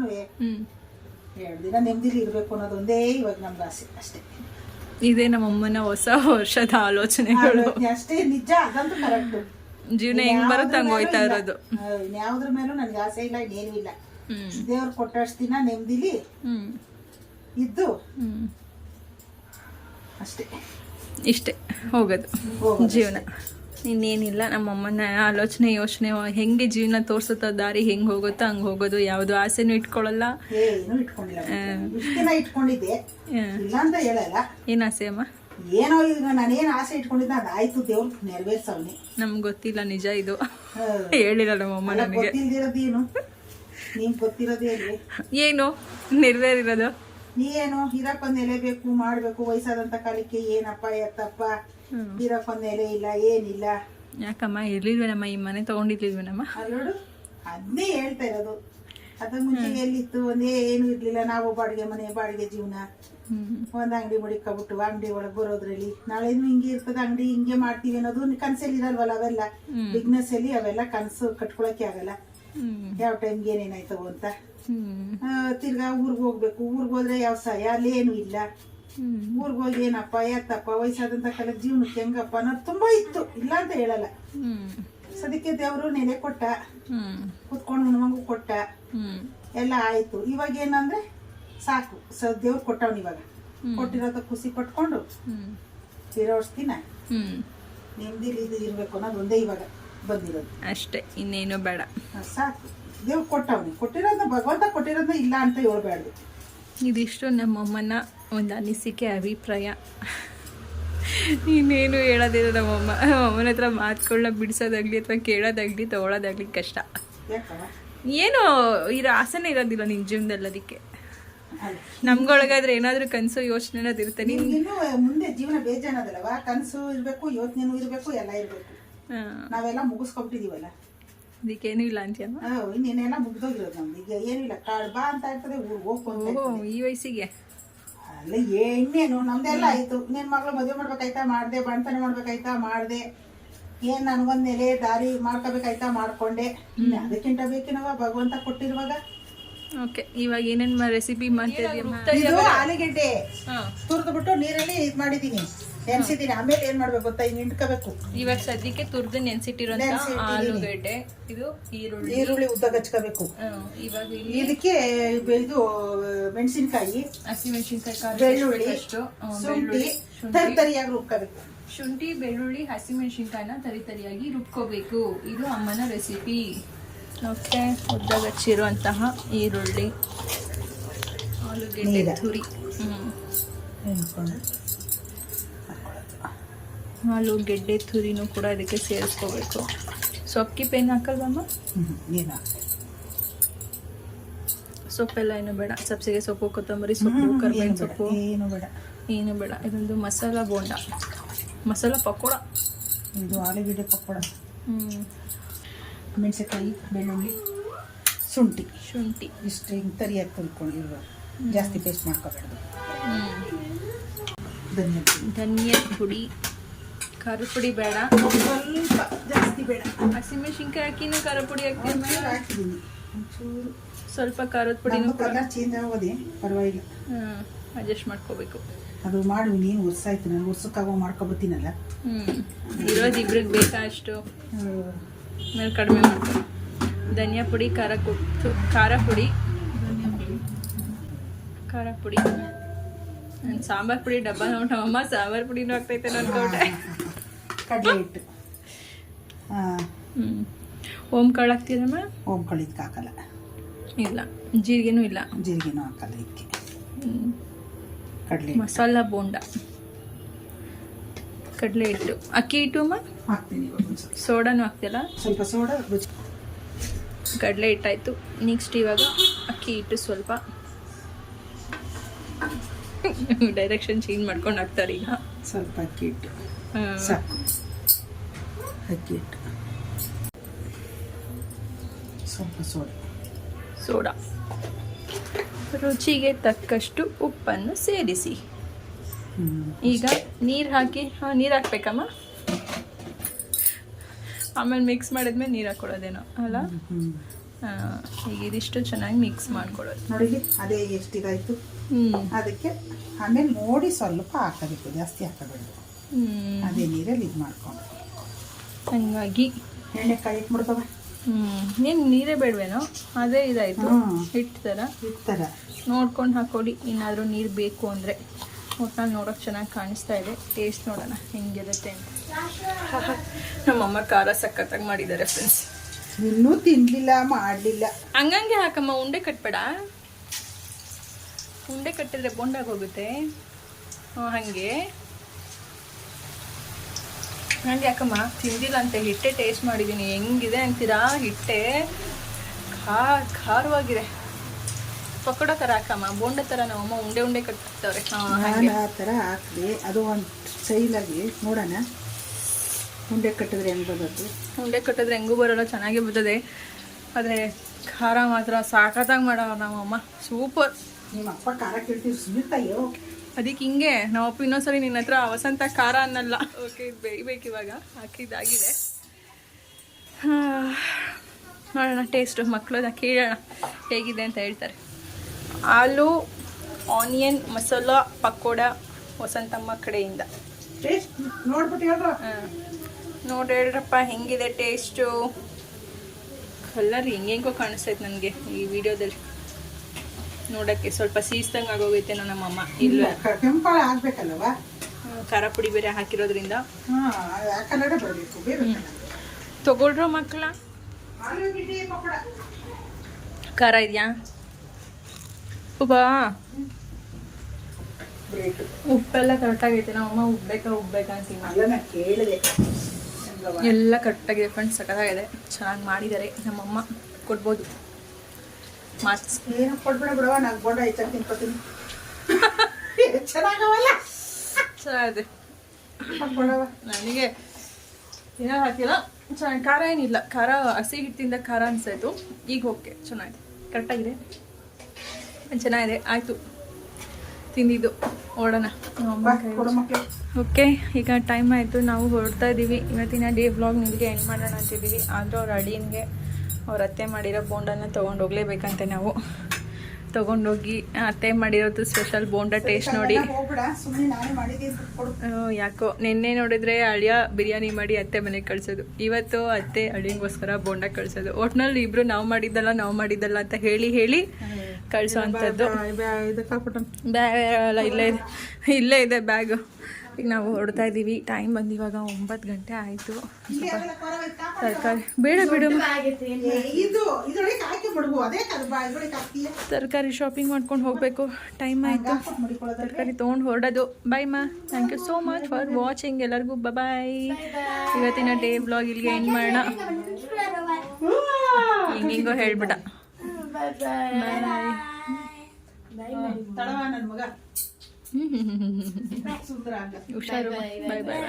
ಎರಡು ದಿನ ನೆಮ್ಮದಿಲಿ ಇರ್ಬೇಕು ಅನ್ನೋದು ಒಂದೇ ಇವಾಗ ನಮ್ಗೆ ಆಸೆ ಅಷ್ಟೇ. ಇದೇ ನಮ್ಮಮ್ಮನ ಹೊಸ ವರ್ಷದ ಆಲೋಚನೆಗಳು. ಆಲೋಚನೆ ಅಷ್ಟೇ ನಿಜ ಅದಂತೂ ಕರೆಕ್ಟ್. ಜೀವನ ಹೆಂಗ್ ಬರುತ್ತೆ ಹಂಗ ಹೋಯ್ತಾ ಇರೋದು. ಯಾವ್ದ್ರ ಮೇಲೂ ನನ್ಗೆ ಆಸೆ ಇಲ್ಲ ಇನ್ನೇನು ಇಲ್ಲ. ದೇವ್ರು ಕೊಟ್ಟಷ್ಟು ದಿನ ನೆಮ್ಮದಿಲಿ ಇದ್ದು ಅಷ್ಟೇ. ಇಷ್ಟೇ ಹೋಗೋದು ಜೀವನ. ಇನ್ನೇನಿಲ್ಲ. ನಮ್ಮಮ್ಮನ ಆಲೋಚನೆ ಯೋಚನೆ ಹೆಂಗೆ ಜೀವನ ತೋರಿಸುತ್ತೋ ದಾರಿ ಹೆಂಗೆ ಹೋಗುತ್ತೋ ಹಂಗೆ ಹೋಗೋದು. ಯಾವುದು ಆಸೆನೂ ಇಟ್ಕೊಳ್ಳಲ್ಲ. ಏನು ಆಸೆ ಅಮ್ಮ? ಏನೋ ಈಗ ನಾನೇನು ಆಸೆ ಇಟ್ಕೊಂಡಿದ್ದೆ ಅದಾಯ್ತು. ದೇವ್ರು ನೆರವೇರ್ಸವ್ನಿ. ನಮ್ಗೆ ಗೊತ್ತಿಲ್ಲ ನಿಜ ಇದು. ಹೇಳಿಲ್ಲ ನಮ್ಮಮ್ಮ ನಮಗೆ. ಗೊತ್ತಿಲ್ದಿರೋದೇನು ಹೇಳಿ ಏನು? ನೆರವೇರಿರೋದು? ನೀನು ಏನೋ ಹಿರಪ್ಪ ಬೇಕು ಮಾಡ್ಬೇಕು ವಯಸ್ಸಾದಂತ ಕಾಲಕ್ಕೆ ಏನಪ್ಪ ಎತ್ತಪ್ಪ? ಇರಕ್ಕೊಂದ್ ಎಲೆ ಇಲ್ಲ ಏನಿಲ್ಲ. ಯಾಕಮ್ಮ ಇರ್ಲಿಲ್ವೇನಮ್ಮ ಈ ಮನೆ ತಗೊಂಡಿರ್ಲಿಲ್ವೇನಮ್ಮ? ನೋಡು ಅದನ್ನೇ ಹೇಳ್ತಾ ಇರೋದು. ಅದ ಮುಂಚೆ ಎಲ್ಲಿತ್ತು? ಒಂದೇ ಏನು ಇರ್ಲಿಲ್ಲ. ನಾವು ಬಾಡಿಗೆ ಮನೆ ಬಾಡಿಗೆ ಜೀವನ. ಒಂದ್ ಅಂಗಡಿ ಮಡಿಕೊಬಿಟ್ಟು ಅಂಗಡಿ ಒಳಗ್ ಬರೋದ್ರಲ್ಲಿ. ನಾಳೆ ಹಿಂಗೆ ಇರ್ತದ. ಅಂಗಡಿ ಹಿಂಗೆ ಮಾಡ್ತೀವಿ ಅನ್ನೋದು ಕನ್ಸಲ್ಲಿ ಇರಲ್ವಲ್ಲ ಅವೆಲ್ಲ? ಬಿಸ್ನೆಸ್ ಅಲ್ಲಿ ಅವೆಲ್ಲ ಕನ್ಸು ಕಟ್ಕೊಳಕ್ಕೆ ಆಗಲ್ಲ. ಯಾವ ಟೈಮ್ಗೆ ಏನೇನಾಯ್ತವ ಅಂತ. ತಿರ್ಗಾ ಊರ್ಗ್ ಹೋಗ್ಬೇಕು. ಊರ್ಗ್ ಹೋದ್ರೆ ಯಾವ ಸಹಾಯ? ಅಲ್ಲಿ ಏನು ಇಲ್ಲ. ಊರ್ಗ್ ಹೋಗಿ ಏನಪ್ಪ ಎತ್ತಪ್ಪ ವಯಸ್ಸಾದಂತ ಕಾಲ ಜೀವನಕ್ಕೆ ಹೆಂಗಪ್ಪ ಅನ್ನೋದು ತುಂಬಾ ಇತ್ತು. ಇಲ್ಲ ಅಂತ ಹೇಳಲ್ಲ. ಹ್ಞೂ ಸದ್ಯಕ್ಕೆ ದೇವ್ರು ನೆಲೆ ಕೊಟ್ಟ. ಕುತ್ಕೊಂಡು ಹುಣ್ಮಂಗು ಕೊಟ್ಟ. ಎಲ್ಲ ಆಯ್ತು. ಇವಾಗ ಏನಂದ್ರೆ ಸಾಕು. ಸ ದೇವ್ರು ಕೊಟ್ಟವ್ನು ಇವಾಗ. ಕೊಟ್ಟಿರೋದ ಖುಷಿ ಪಟ್ಕೊಂಡು ಹ್ಞೂ ನೆಮ್ಮದಿಲಿ ಇದು ಇರ್ಬೇಕು ಅನ್ನೋದು ಒಂದೇ ಇವಾಗ ಬಂದಿರೋದು. ಅಷ್ಟೇ. ಇನ್ನೇನು ಬೇಡ. ಸಾಕು. ದೇವ್ರು ಕೊಟ್ಟವನು. ಕೊಟ್ಟಿರೋದನ್ನ ಭಗವಂತ ಕೊಟ್ಟಿರೋದನ್ನ ಇಲ್ಲ ಅಂತ ಹೇಳ್ಬಾರ್ದು ಇದಿಷ್ಟು ನಮ್ಮಮ್ಮನ ಒಂದು ಅನಿಸಿಕೆ ಅಭಿಪ್ರಾಯ. ಇನ್ನೇನು ಹೇಳೋದಿಲ್ಲ ನಮ್ಮಮ್ಮ. ಅಮ್ಮನ ಹತ್ರ ಮಾತುಗಳನ್ನ ಬಿಡಿಸೋದಾಗ್ಲಿ ಅಥವಾ ಕೇಳೋದಾಗ್ಲಿ ತಗೊಳ್ಳೋದಾಗ್ಲಿ ಕಷ್ಟ. ಏನು ಇರೋ ಆಸೆನೇ ಇರೋದಿಲ್ಲ ನಿನ್ನ ಜೀವನದಲ್ಲಿ ಅದಕ್ಕೆ. ನಮ್ಗೊಳಗಾದ್ರೆ ಏನಾದರೂ ಕನಸು ಯೋಚನೆ ಅನ್ನೋದು ಇರುತ್ತೆ? ನೀನು ಮುಂದೆ ಜೀವನ ಬೇಜಾನದಲ್ಲವ ಕನಸು ಇರಬೇಕು ಯೋಚನೆನೂ ಇರಬೇಕು ಎಲ್ಲ ಇರ್ಬೇಕು. ನಾವೆಲ್ಲ ಮುಗಿಸ್ಕೊಬಿಟ್ಟಿದೀವಲ್ಲ. ಅದಕ್ಕೇನು ಇಲ್ಲ ಅಂತೀಯಮ್ಮ ಆ, ಇನ್ನೇನೆಲ್ಲ ಮುಗ್ದೋಗಿರೋದು ನಮ್ದು. ಈಗ ಏನಿಲ್ಲ ಕಾಡ್ ಬಾ ಅಂತ ಇರ್ತದೆ. ಈ ವಯಸ್ಸಿಗೆ. ಅಲ್ಲ ಇನ್ನೇನು ನಮ್ದೆಲ್ಲ ಆಯ್ತು. ನಿನ್ ಮಗಳು ಮದುವೆ ಮಾಡ್ಬೇಕಾಯ್ತಾ? ಮಾಡ್ದೆ. ಬಣ್ತನ ಮಾಡ್ಬೇಕಾಯ್ತಾ? ಮಾಡ್ದೆ. ಏನ್ ನನ್ಗೊಂದ್ ನೆಲೆ ದಾರಿ ಮಾಡ್ಕೋಬೇಕಾಯ್ತಾ? ಮಾಡ್ಕೊಂಡೆ. ಅದಕ್ಕಿಂತ ಬೇಕಿನವ ಭಗವಂತ ಕೊಟ್ಟಿರುವಾಗ? ಓಕೆ ಇವಾಗ ಏನೇನು ರೆಸಿಪಿ ಇದು ಆಲೂಗೆಡ್ಡೆ. ತುರ್ದ್ಬಿಟ್ಟು ನೀರಲ್ಲಿ ಇದ್ ಮಾಡಿದೀನಿ. ನೆನ್ಸಿದೀನಿ. ಆಮೇಲೆ ಏನ್ ಮಾಡ್ಬೇಕು ಗೊತ್ತಾ? ಹಿಂಗ್ ಹಿಂಡ್ಕೋಬೇಕು. ಇವಾಗ ಸದ್ಯಕ್ಕೆ ತುರ್ದು ನೆನ್ಸಿಟ್ಟಿರೋ. ಆಲೂಗಡ್ಡೆ. ಇದು ಈರುಳ್ಳಿ. ಈರುಳ್ಳಿ ಉದ್ದ ಹಚ್ಕೋಬೇಕು ಇವಾಗ ಇದಕ್ಕೆ ಇದು ಮೆಣಸಿನ್ಕಾಯಿ ಹಸಿ ಮೆಣಸಿನ್ಕಾಯಿ ಬೆಳ್ಳುಳ್ಳಿ ಶುಂಠಿ ತರ್ತರಿಯಾಗಿ ರುಬ್ಕೋಬೇಕು. ಶುಂಠಿ ಬೆಳ್ಳುಳ್ಳಿ ಹಸಿಮೆಣಸಿನ್ಕಾಯಿನ ತರಿ ತರಿಯಾಗಿ ರುಬ್ಕೋಬೇಕು. ಇದು ಅಮ್ಮನ ರೆಸಿಪಿ ಓಕೆ ಉದ್ದಾಗ ಹಚ್ಚಿರುವಂತಹ ಈರುಳ್ಳಿ ಆಲೂಗೆಡ್ಡೆ. ತುರಿ. ಹ್ಞೂ ಆಲೂಗೆಡ್ಡೆ ತುರಿನೂ ಕೂಡ ಅದಕ್ಕೆ ಸೇರಿಸ್ಕೋಬೇಕು. ಸೊಪ್ಪಿಗೆ ಪೇನ್ ಹಾಕಲ್ವಮ್ಮ ನೀನು ಸೊಪ್ಪೆಲ್ಲ ಏನು ಬೇಡ. ಸಬ್ಸಿಗೆ ಸೊಪ್ಪು ಕೊತ್ತಂಬರಿ ಸೊಪ್ಪು ಕರ್ಬೇವಿನ ಸೊಪ್ಪು. ಏನು ಬೇಡ. ಏನು ಬೇಡ. ಇದೊಂದು ಮಸಾಲ ಬೋಂಡ. ಮಸಾಲ ಪಕೋಡ. ಇದು ಆಲೂಗೆಡ್ಡೆ ಪಕೋಡ. ಹ್ಞೂ ಮೆಣಸಿನಕಾಯಿ ಬೆಳ್ಳುಳ್ಳಿ ಶುಂಠಿ. ಶುಂಠಿ. ಇಷ್ಟು ಹಿಂಗೆ ತರಿಯಾಗಿ ತಿಳ್ಕೊಂಡಿರುವ ಜಾಸ್ತಿ ಪೇಸ್ಟ್ ಮಾಡ್ಕೋಬಾರ್ದು ಹ್ಞೂ ಧನಿಯಾ ಪುಡಿ ಧನಿಯಾ ಪುಡಿ. ಖಾರದ ಪುಡಿ ಬೇಡ. ಸ್ವಲ್ಪ ಜಾಸ್ತಿ ಬೇಡ. ಹಸಿಮೆಣಸಿನ್ಕಾಯಿ ಹಾಕಿನೂ ಖಾರದ ಪುಡಿ ಹಾಕ್ತೀನಿ. ಒಂಚೂರು ಹಾಕಿದ್ದೀನಿ ಒಂಚೂರು ಸ್ವಲ್ಪ ಖಾರದ ಪುಡಿ ಕಲರ್ ಚೇಂಜ್ ಆಗೋದೆ ಪರವಾಗಿಲ್ಲ. ಹ್ಮ್ ಅಡ್ಜಸ್ಟ್ ಮಾಡ್ಕೋಬೇಕು. ಅದು ಮಾಡಿ ನೀನು ವರ್ಷಾಯ್ತು ನಾನು ವರ್ಷಕ್ಕಾಗೋ ಮಾಡ್ಕೊಬರ್ತೀನಲ್ಲ ಹ್ಮ್ ಇರೋದು ಇಬ್ರಿಗೆ ಬೇಕಾ ಅಷ್ಟು? ಮೇಲೆ ಕಡಿಮೆ ಮಾಡ್ಕೊ ಧನಿಯಾ ಪುಡಿ ಖಾರ ಕೊಟ್ಟು ಖಾರ ಪುಡಿ. ಖಾರ ಪುಡಿ. ನಾನು ಸಾಂಬಾರ್ ಪುಡಿ ಡಬ್ಬ ನಮ್ಮಮ್ಮ ಸಾಂಬಾರ್ ಪುಡಿನೂ ಆಗ್ತೈತೆ ಅನ್ಕೊಂಡೆ ಕಡಲೆ ಹಿಟ್ಟು. ಹಾಂ ಹ್ಮ್. ಓಂ ಕಾಳು ಹಾಕ್ತೀರಮ್ಮ? ಓಂ ಕಳಿದ್ಕೆ ಹಾಕಲ್ಲ. ಇಲ್ಲ. ಜೀರಿಗೆನೂ ಇಲ್ಲ. ಜೀರಿಗೆನೂ ಹಾಕಲ್ಲ ಇದಕ್ಕೆ. ಹ್ಞೂ ಕಡಲೆ ಮಸಾಲ ಬೋಂಡ. ಕಡಲೆ ಹಿಟ್ಟು. ಅಕ್ಕಿ ಹಿಟ್ಟು ಅಮ್ಮ? ಹಾಕ್ತೀನಿ ಸೋಡಾನು ಹಾಕ್ತಿಲ್ಲ ಸ್ವಲ್ಪ ಸೋಡಾ ರುಚಿ. ಕಡಲೆ ಹಿಟ್ಟಾಯ್ತು. ನೆಕ್ಸ್ಟ್ ಇವಾಗ ಅಕ್ಕಿ ಹಿಟ್ಟು ಸ್ವಲ್ಪ. ಡೈರೆಕ್ಷನ್ ಚೇಂಜ್ ಮಾಡ್ಕೊಂಡು ಹಾಕ್ತಾರೆ ಈಗ. ಸ್ವಲ್ಪ ಅಕ್ಕಿ ಹಿಟ್ಟು. ಸಾಕು. ಅಕ್ಕಿ ಹಿಟ್ಟು. ಸ್ವಲ್ಪ ಸೋಡಾ. ಸೋಡಾ. ರುಚಿಗೆ ತಕ್ಕಷ್ಟು ಉಪ್ಪನ್ನು ಸೇರಿಸಿ. ಈಗ ನೀರು ಹಾಕಿ ಹಾಂ ನೀರು ಹಾಕ್ಬೇಕಮ್ಮ? ಆಮೇಲೆ ಮಿಕ್ಸ್ ಮಾಡಿದ್ಮೇಲೆ ನೀರು ಹಾಕ್ಕೊಡೋದೇನೋ ಅಲ್ಲ? ಈಗ ಇದಿಷ್ಟು ಚೆನ್ನಾಗಿ ಮಿಕ್ಸ್ ಮಾಡ್ಕೊಳ್ಳೋದು. ನೋಡಿ ಅದೇ ಎಷ್ಟಿದಾಯ್ತು ಹ್ಞೂ ಅದಕ್ಕೆ ಆಮೇಲೆ ನೋಡಿ ಸ್ವಲ್ಪ ಹಾಕಬೇಕು ಜಾಸ್ತಿ ಹಾಕಬೇಕು ಹ್ಞೂ ಅದೇ ನೀರಲ್ಲಿ ಇದು ಮಾಡ್ಕೊಂಡು. ಹಂಗಾಗಿ. ಎಣ್ಣೆ ಕಾಯಿ ಇಟ್ಬಿಡ್ತವ ನೀನು ನೀರೇ ಬೇಡವೇನೋ? ಅದೇ ಇದಾಯಿತು. ಹಿಟ್ಟು ಥರ ಹಿಟ್ಟು ಥರ ನೋಡ್ಕೊಂಡು ಹಾಕೊಳ್ಳಿ ಇನ್ನಾದರೂ ನೀರು ಬೇಕು ಅಂದರೆ. ಒಟ್ನಲ್ಲಿ ನೋಡೋಕೆ ಚೆನ್ನಾಗಿ ಕಾಣಿಸ್ತಾ ಇದೆ. ಟೇಸ್ಟ್ ನೋಡೋಣ ಹೆಂಗಿರುತ್ತೆ ಅಂತ. [laughs] ನಮ್ಮಮ್ಮ ಖಾರ ಸಖತ್ತಾಗಿ ಮಾಡಿದ್ದಾರೆ ಫ್ರೆಂಡ್ಸ್ ಇನ್ನೂ ತಿನ್ಲಿಲ್ಲ ಮಾಡಲಿಲ್ಲ. ಹಂಗಂಗೆ ಹಾಕಮ್ಮ ಉಂಡೆ ಕಟ್ಬೇಡ? ಉಂಡೆ ಕಟ್ಟಿದ್ರೆ ಬೊಂಡಾಗಿ ಹೋಗುತ್ತೆ. ಹಾಗೆ. ಹಂಗೆ ಯಾಕಮ್ಮ ತಿಂದಿಲ್ಲ ಅಂತ ಹಿಟ್ಟೆ ಟೇಸ್ಟ್ ಮಾಡಿದ್ದೀನಿ ಹೆಂಗಿದೆ ಅಂತೀರಾ ಹಿಟ್ಟೆ? ಖಾರ ಖಾರವಾಗಿದೆ. ಪಕೋಡ ಥರ ಹಾಕಮ್ಮ ಬೋಂಡ ಥರ ನಮ್ಮಮ್ಮ ಉಂಡೆ ಉಂಡೆ ಹಾಗೆ ನಾನು ಆ ಥರ ಹಾಕಿದೆ. ಅದು ಒಂದು ಸ್ಟೈಲಾಗಿ ನೋಡೋಣ. ಉಂಡೆ ಕಟ್ಟಿದ್ರೆ ಹೆಂಗೆ ಬರೋದು ಉಂಡೆ ಕಟ್ಟಿದ್ರೆ ಹೆಂಗೂ ಬರೋಲ್ಲ ಚೆನ್ನಾಗೇ ಬರ್ತದೆ. ಆದರೆ ಖಾರ ಮಾತ್ರ ಸಾಕತ್ತಾಗಿ ಮಾಡೋ ನಮ್ಮಮ್ಮ ಸೂಪರ್ ನಿಮ್ಮ ಅಪ್ಪ ಖಾರ ಕೇಳ್ತೀವಿ ಸುಮಿತಾಯೋ ಅದಕ್ಕೆ ಹಿಂಗೆ ನಾವಪ್ಪ ಇನ್ನೊಂದ್ಸರಿ ನಿನ್ನ ಹತ್ರ ವಸಂತ ಖಾರ ಅನ್ನಲ್ಲ. ಓಕೆ ಇದು ಬೇಯ್ಬೇಕು ಇವಾಗ. ಹಾಕಿದ್ದಾಗಿದೆ. ನೋಡೋಣ ಟೇಸ್ಟು ಮಕ್ಕಳು ಕೇಳೋಣ. ಹೇಗಿದೆ ಅಂತ ಹೇಳ್ತಾರೆ. ಆಲೂ ಆನಿಯನ್ ಮಸಾಲ ಪಕೋಡ ವಸಂತಮ್ಮ ಕಡೆಯಿಂದ. ನೋಡಿ ಹೇಳ್ರಪ್ಪ ಹೆಂಗಿದೆ ಟೇಸ್ಟು? ಕಲರ್ ಹೆಂಗೆಂಗೋ ಕಾಣಿಸ್ತೈತೆ ನನಗೆ ಈ ವಿಡಿಯೋದಲ್ಲಿ. ನೋಡೋಕ್ಕೆ ಸ್ವಲ್ಪ ಸೀಸ್ದಂಗೆ ಆಗೋಗೈತೆ ನಮ್ಮಮ್ಮ ಇಲ್ಲ ಕೆಂಪಾಳ ಖಾರ ಪುಡಿ ಬೇರೆ ಹಾಕಿರೋದ್ರಿಂದ. ತಗೊಳ್ರೋ ಮಕ್ಕಳ? ಖಾರ ಇದೆಯಾ? ಉಪ್ಪಾ? ಉಪ್ಪೆಲ್ಲ ಕರೆಕ್ಟಾಗೈತೆ ನಮ್ಮಮ್ಮ ಉಬ್ಬೇಕಾ ಉಬ್ಬೇಕಾ ಅಂತೀನಿ ಎಲ್ಲ ಕರೆಕ್ಟಾಗಿದೆ ಫ್ರೆಂಡ್ಸ್ ಸಖತ್ತಾಗಿದೆ. ಚೆನ್ನಾಗಿ ಮಾಡಿದ್ದಾರೆ. ನಮ್ಮಮ್ಮ ಕೊಡ್ಬೋದು. ಮಾರ್ಕ್ಸ್ ಏನು ಕೊಡ್ಬೇಡ ಬಿಡವ ನಾನು ಬೋಡ ಹೆಚ್ಚಾಗಿ ತಿನ್ಕೋತೀನಿ. [laughs] ಚೆನ್ನಾಗವಲ್ಲ? ಚೆನ್ನಾಗಿದೆ. ನನಗೆ ಏನೋ ಹಾಕಿಲ್ಲ ಚೆನ್ನಾಗಿ ಖಾರ ಏನಿಲ್ಲ. ಖಾರ ಹಸಿ ಹಿಟ್ಟಿಂದ ಖಾರ ಅನ್ಸಾಯ್ತು ಈಗ ಓಕೆ ಚೆನ್ನಾಗಿದೆ. ಕರೆಕ್ಟಾಗಿದೆ ಚೆನ್ನಾಗಿದೆ. ಆಯಿತು. ತಿಂದಿದ್ದು. ಓಡೋಣ. ಓಕೆ ಈಗ ಟೈಮ್ ಆಯಿತು. ನಾವು ಹೊರಡ್ತಾ ಇದ್ದೀವಿ ಇವತ್ತಿನ ಡೇ ಬ್ಲಾಗ್ ನಿಮಗೆ ಎಂಡ್ ಮಾಡೋಣ ಅಂತಿದ್ದೀವಿ ಆದರೂ ಅವ್ರ ಅಡಿಯನ್ಗೆ ಅವ್ರ ಅತ್ತೆ ಮಾಡಿರೋ ಬೋಂಡನ್ನು ತೊಗೊಂಡು ಹೋಗ್ಲೇಬೇಕಂತೆ ನಾವು. ತೊಗೊಂಡೋಗಿ ಅತ್ತೆ ಮಾಡಿರೋದು ಸ್ಪೆಷಲ್ ಬೋಂಡ ಟೇಸ್ಟ್ ನೋಡಿ. ಯಾಕೋ. ನಿನ್ನೆ ನೋಡಿದ್ರೆ ಅಳಿಯ ಬಿರಿಯಾನಿ ಮಾಡಿ ಅತ್ತೆ ಮನೆಗೆ ಕಳಿಸೋದು. ಇವತ್ತು ಅತ್ತೆ ಅಳಿಯಂಗೋಸ್ಕರ ಬೋಂಡ ಕಳಿಸೋದು. ಒಟ್ನಲ್ಲಿ ಇಬ್ರು ನಾವು ಮಾಡಿದ್ದಲ್ಲ ನಾವು ಮಾಡಿದ್ದಲ್ಲ ಅಂತ ಹೇಳಿ ಹೇಳಿ ಕಳ್ಸೋ ಅಂಥದ್ದು ಇದಕ್ಕೆ ಹಾಕ್ಬಿಟ್ಟು ಬ್ಯಾಗ್ ಎಲ್ಲ ಇಲ್ಲೇ ಇದೆ. ಇಲ್ಲೇ ಇದೆ ಬ್ಯಾಗು. ಈಗ ನಾವು ಹೊಡ್ತಾ ಇದ್ದೀವಿ ಟೈಮ್ ಬಂದು ಇವಾಗ ಒಂಬತ್ತು ಗಂಟೆ ಆಯಿತು. ತರಕಾರಿ. ಬೇಡ ಬಿಡು. ತರಕಾರಿ ಶಾಪಿಂಗ್ ಮಾಡ್ಕೊಂಡು ಹೋಗಬೇಕು. ಟೈಮ್ ಆಯಿತು. ತರಕಾರಿ ತೊಗೊಂಡು ಹೊರಡೋದು. ಬಾಯ್ ಮಾ. Thank you so much for watching ಎಲ್ಲರಿಗೂ ಬಾಯ್ ಇವತ್ತಿನ ಡೇ ಬ್ಲಾಗ್ ಇಲ್ಲಿಗೆ ಎಂಡ್ ಮಾಡೋಣ. ಹಿಂಗಿಂಗೋ ಹೇಳ್ಬಿಟ್ಟ. ತಡವ ನನ್ನ ಮಗ. [laughs] ಸುಂದರ ಹುಷಾರು. ಬಾಯ್ ಬಾಯ್ ಬಾಯ್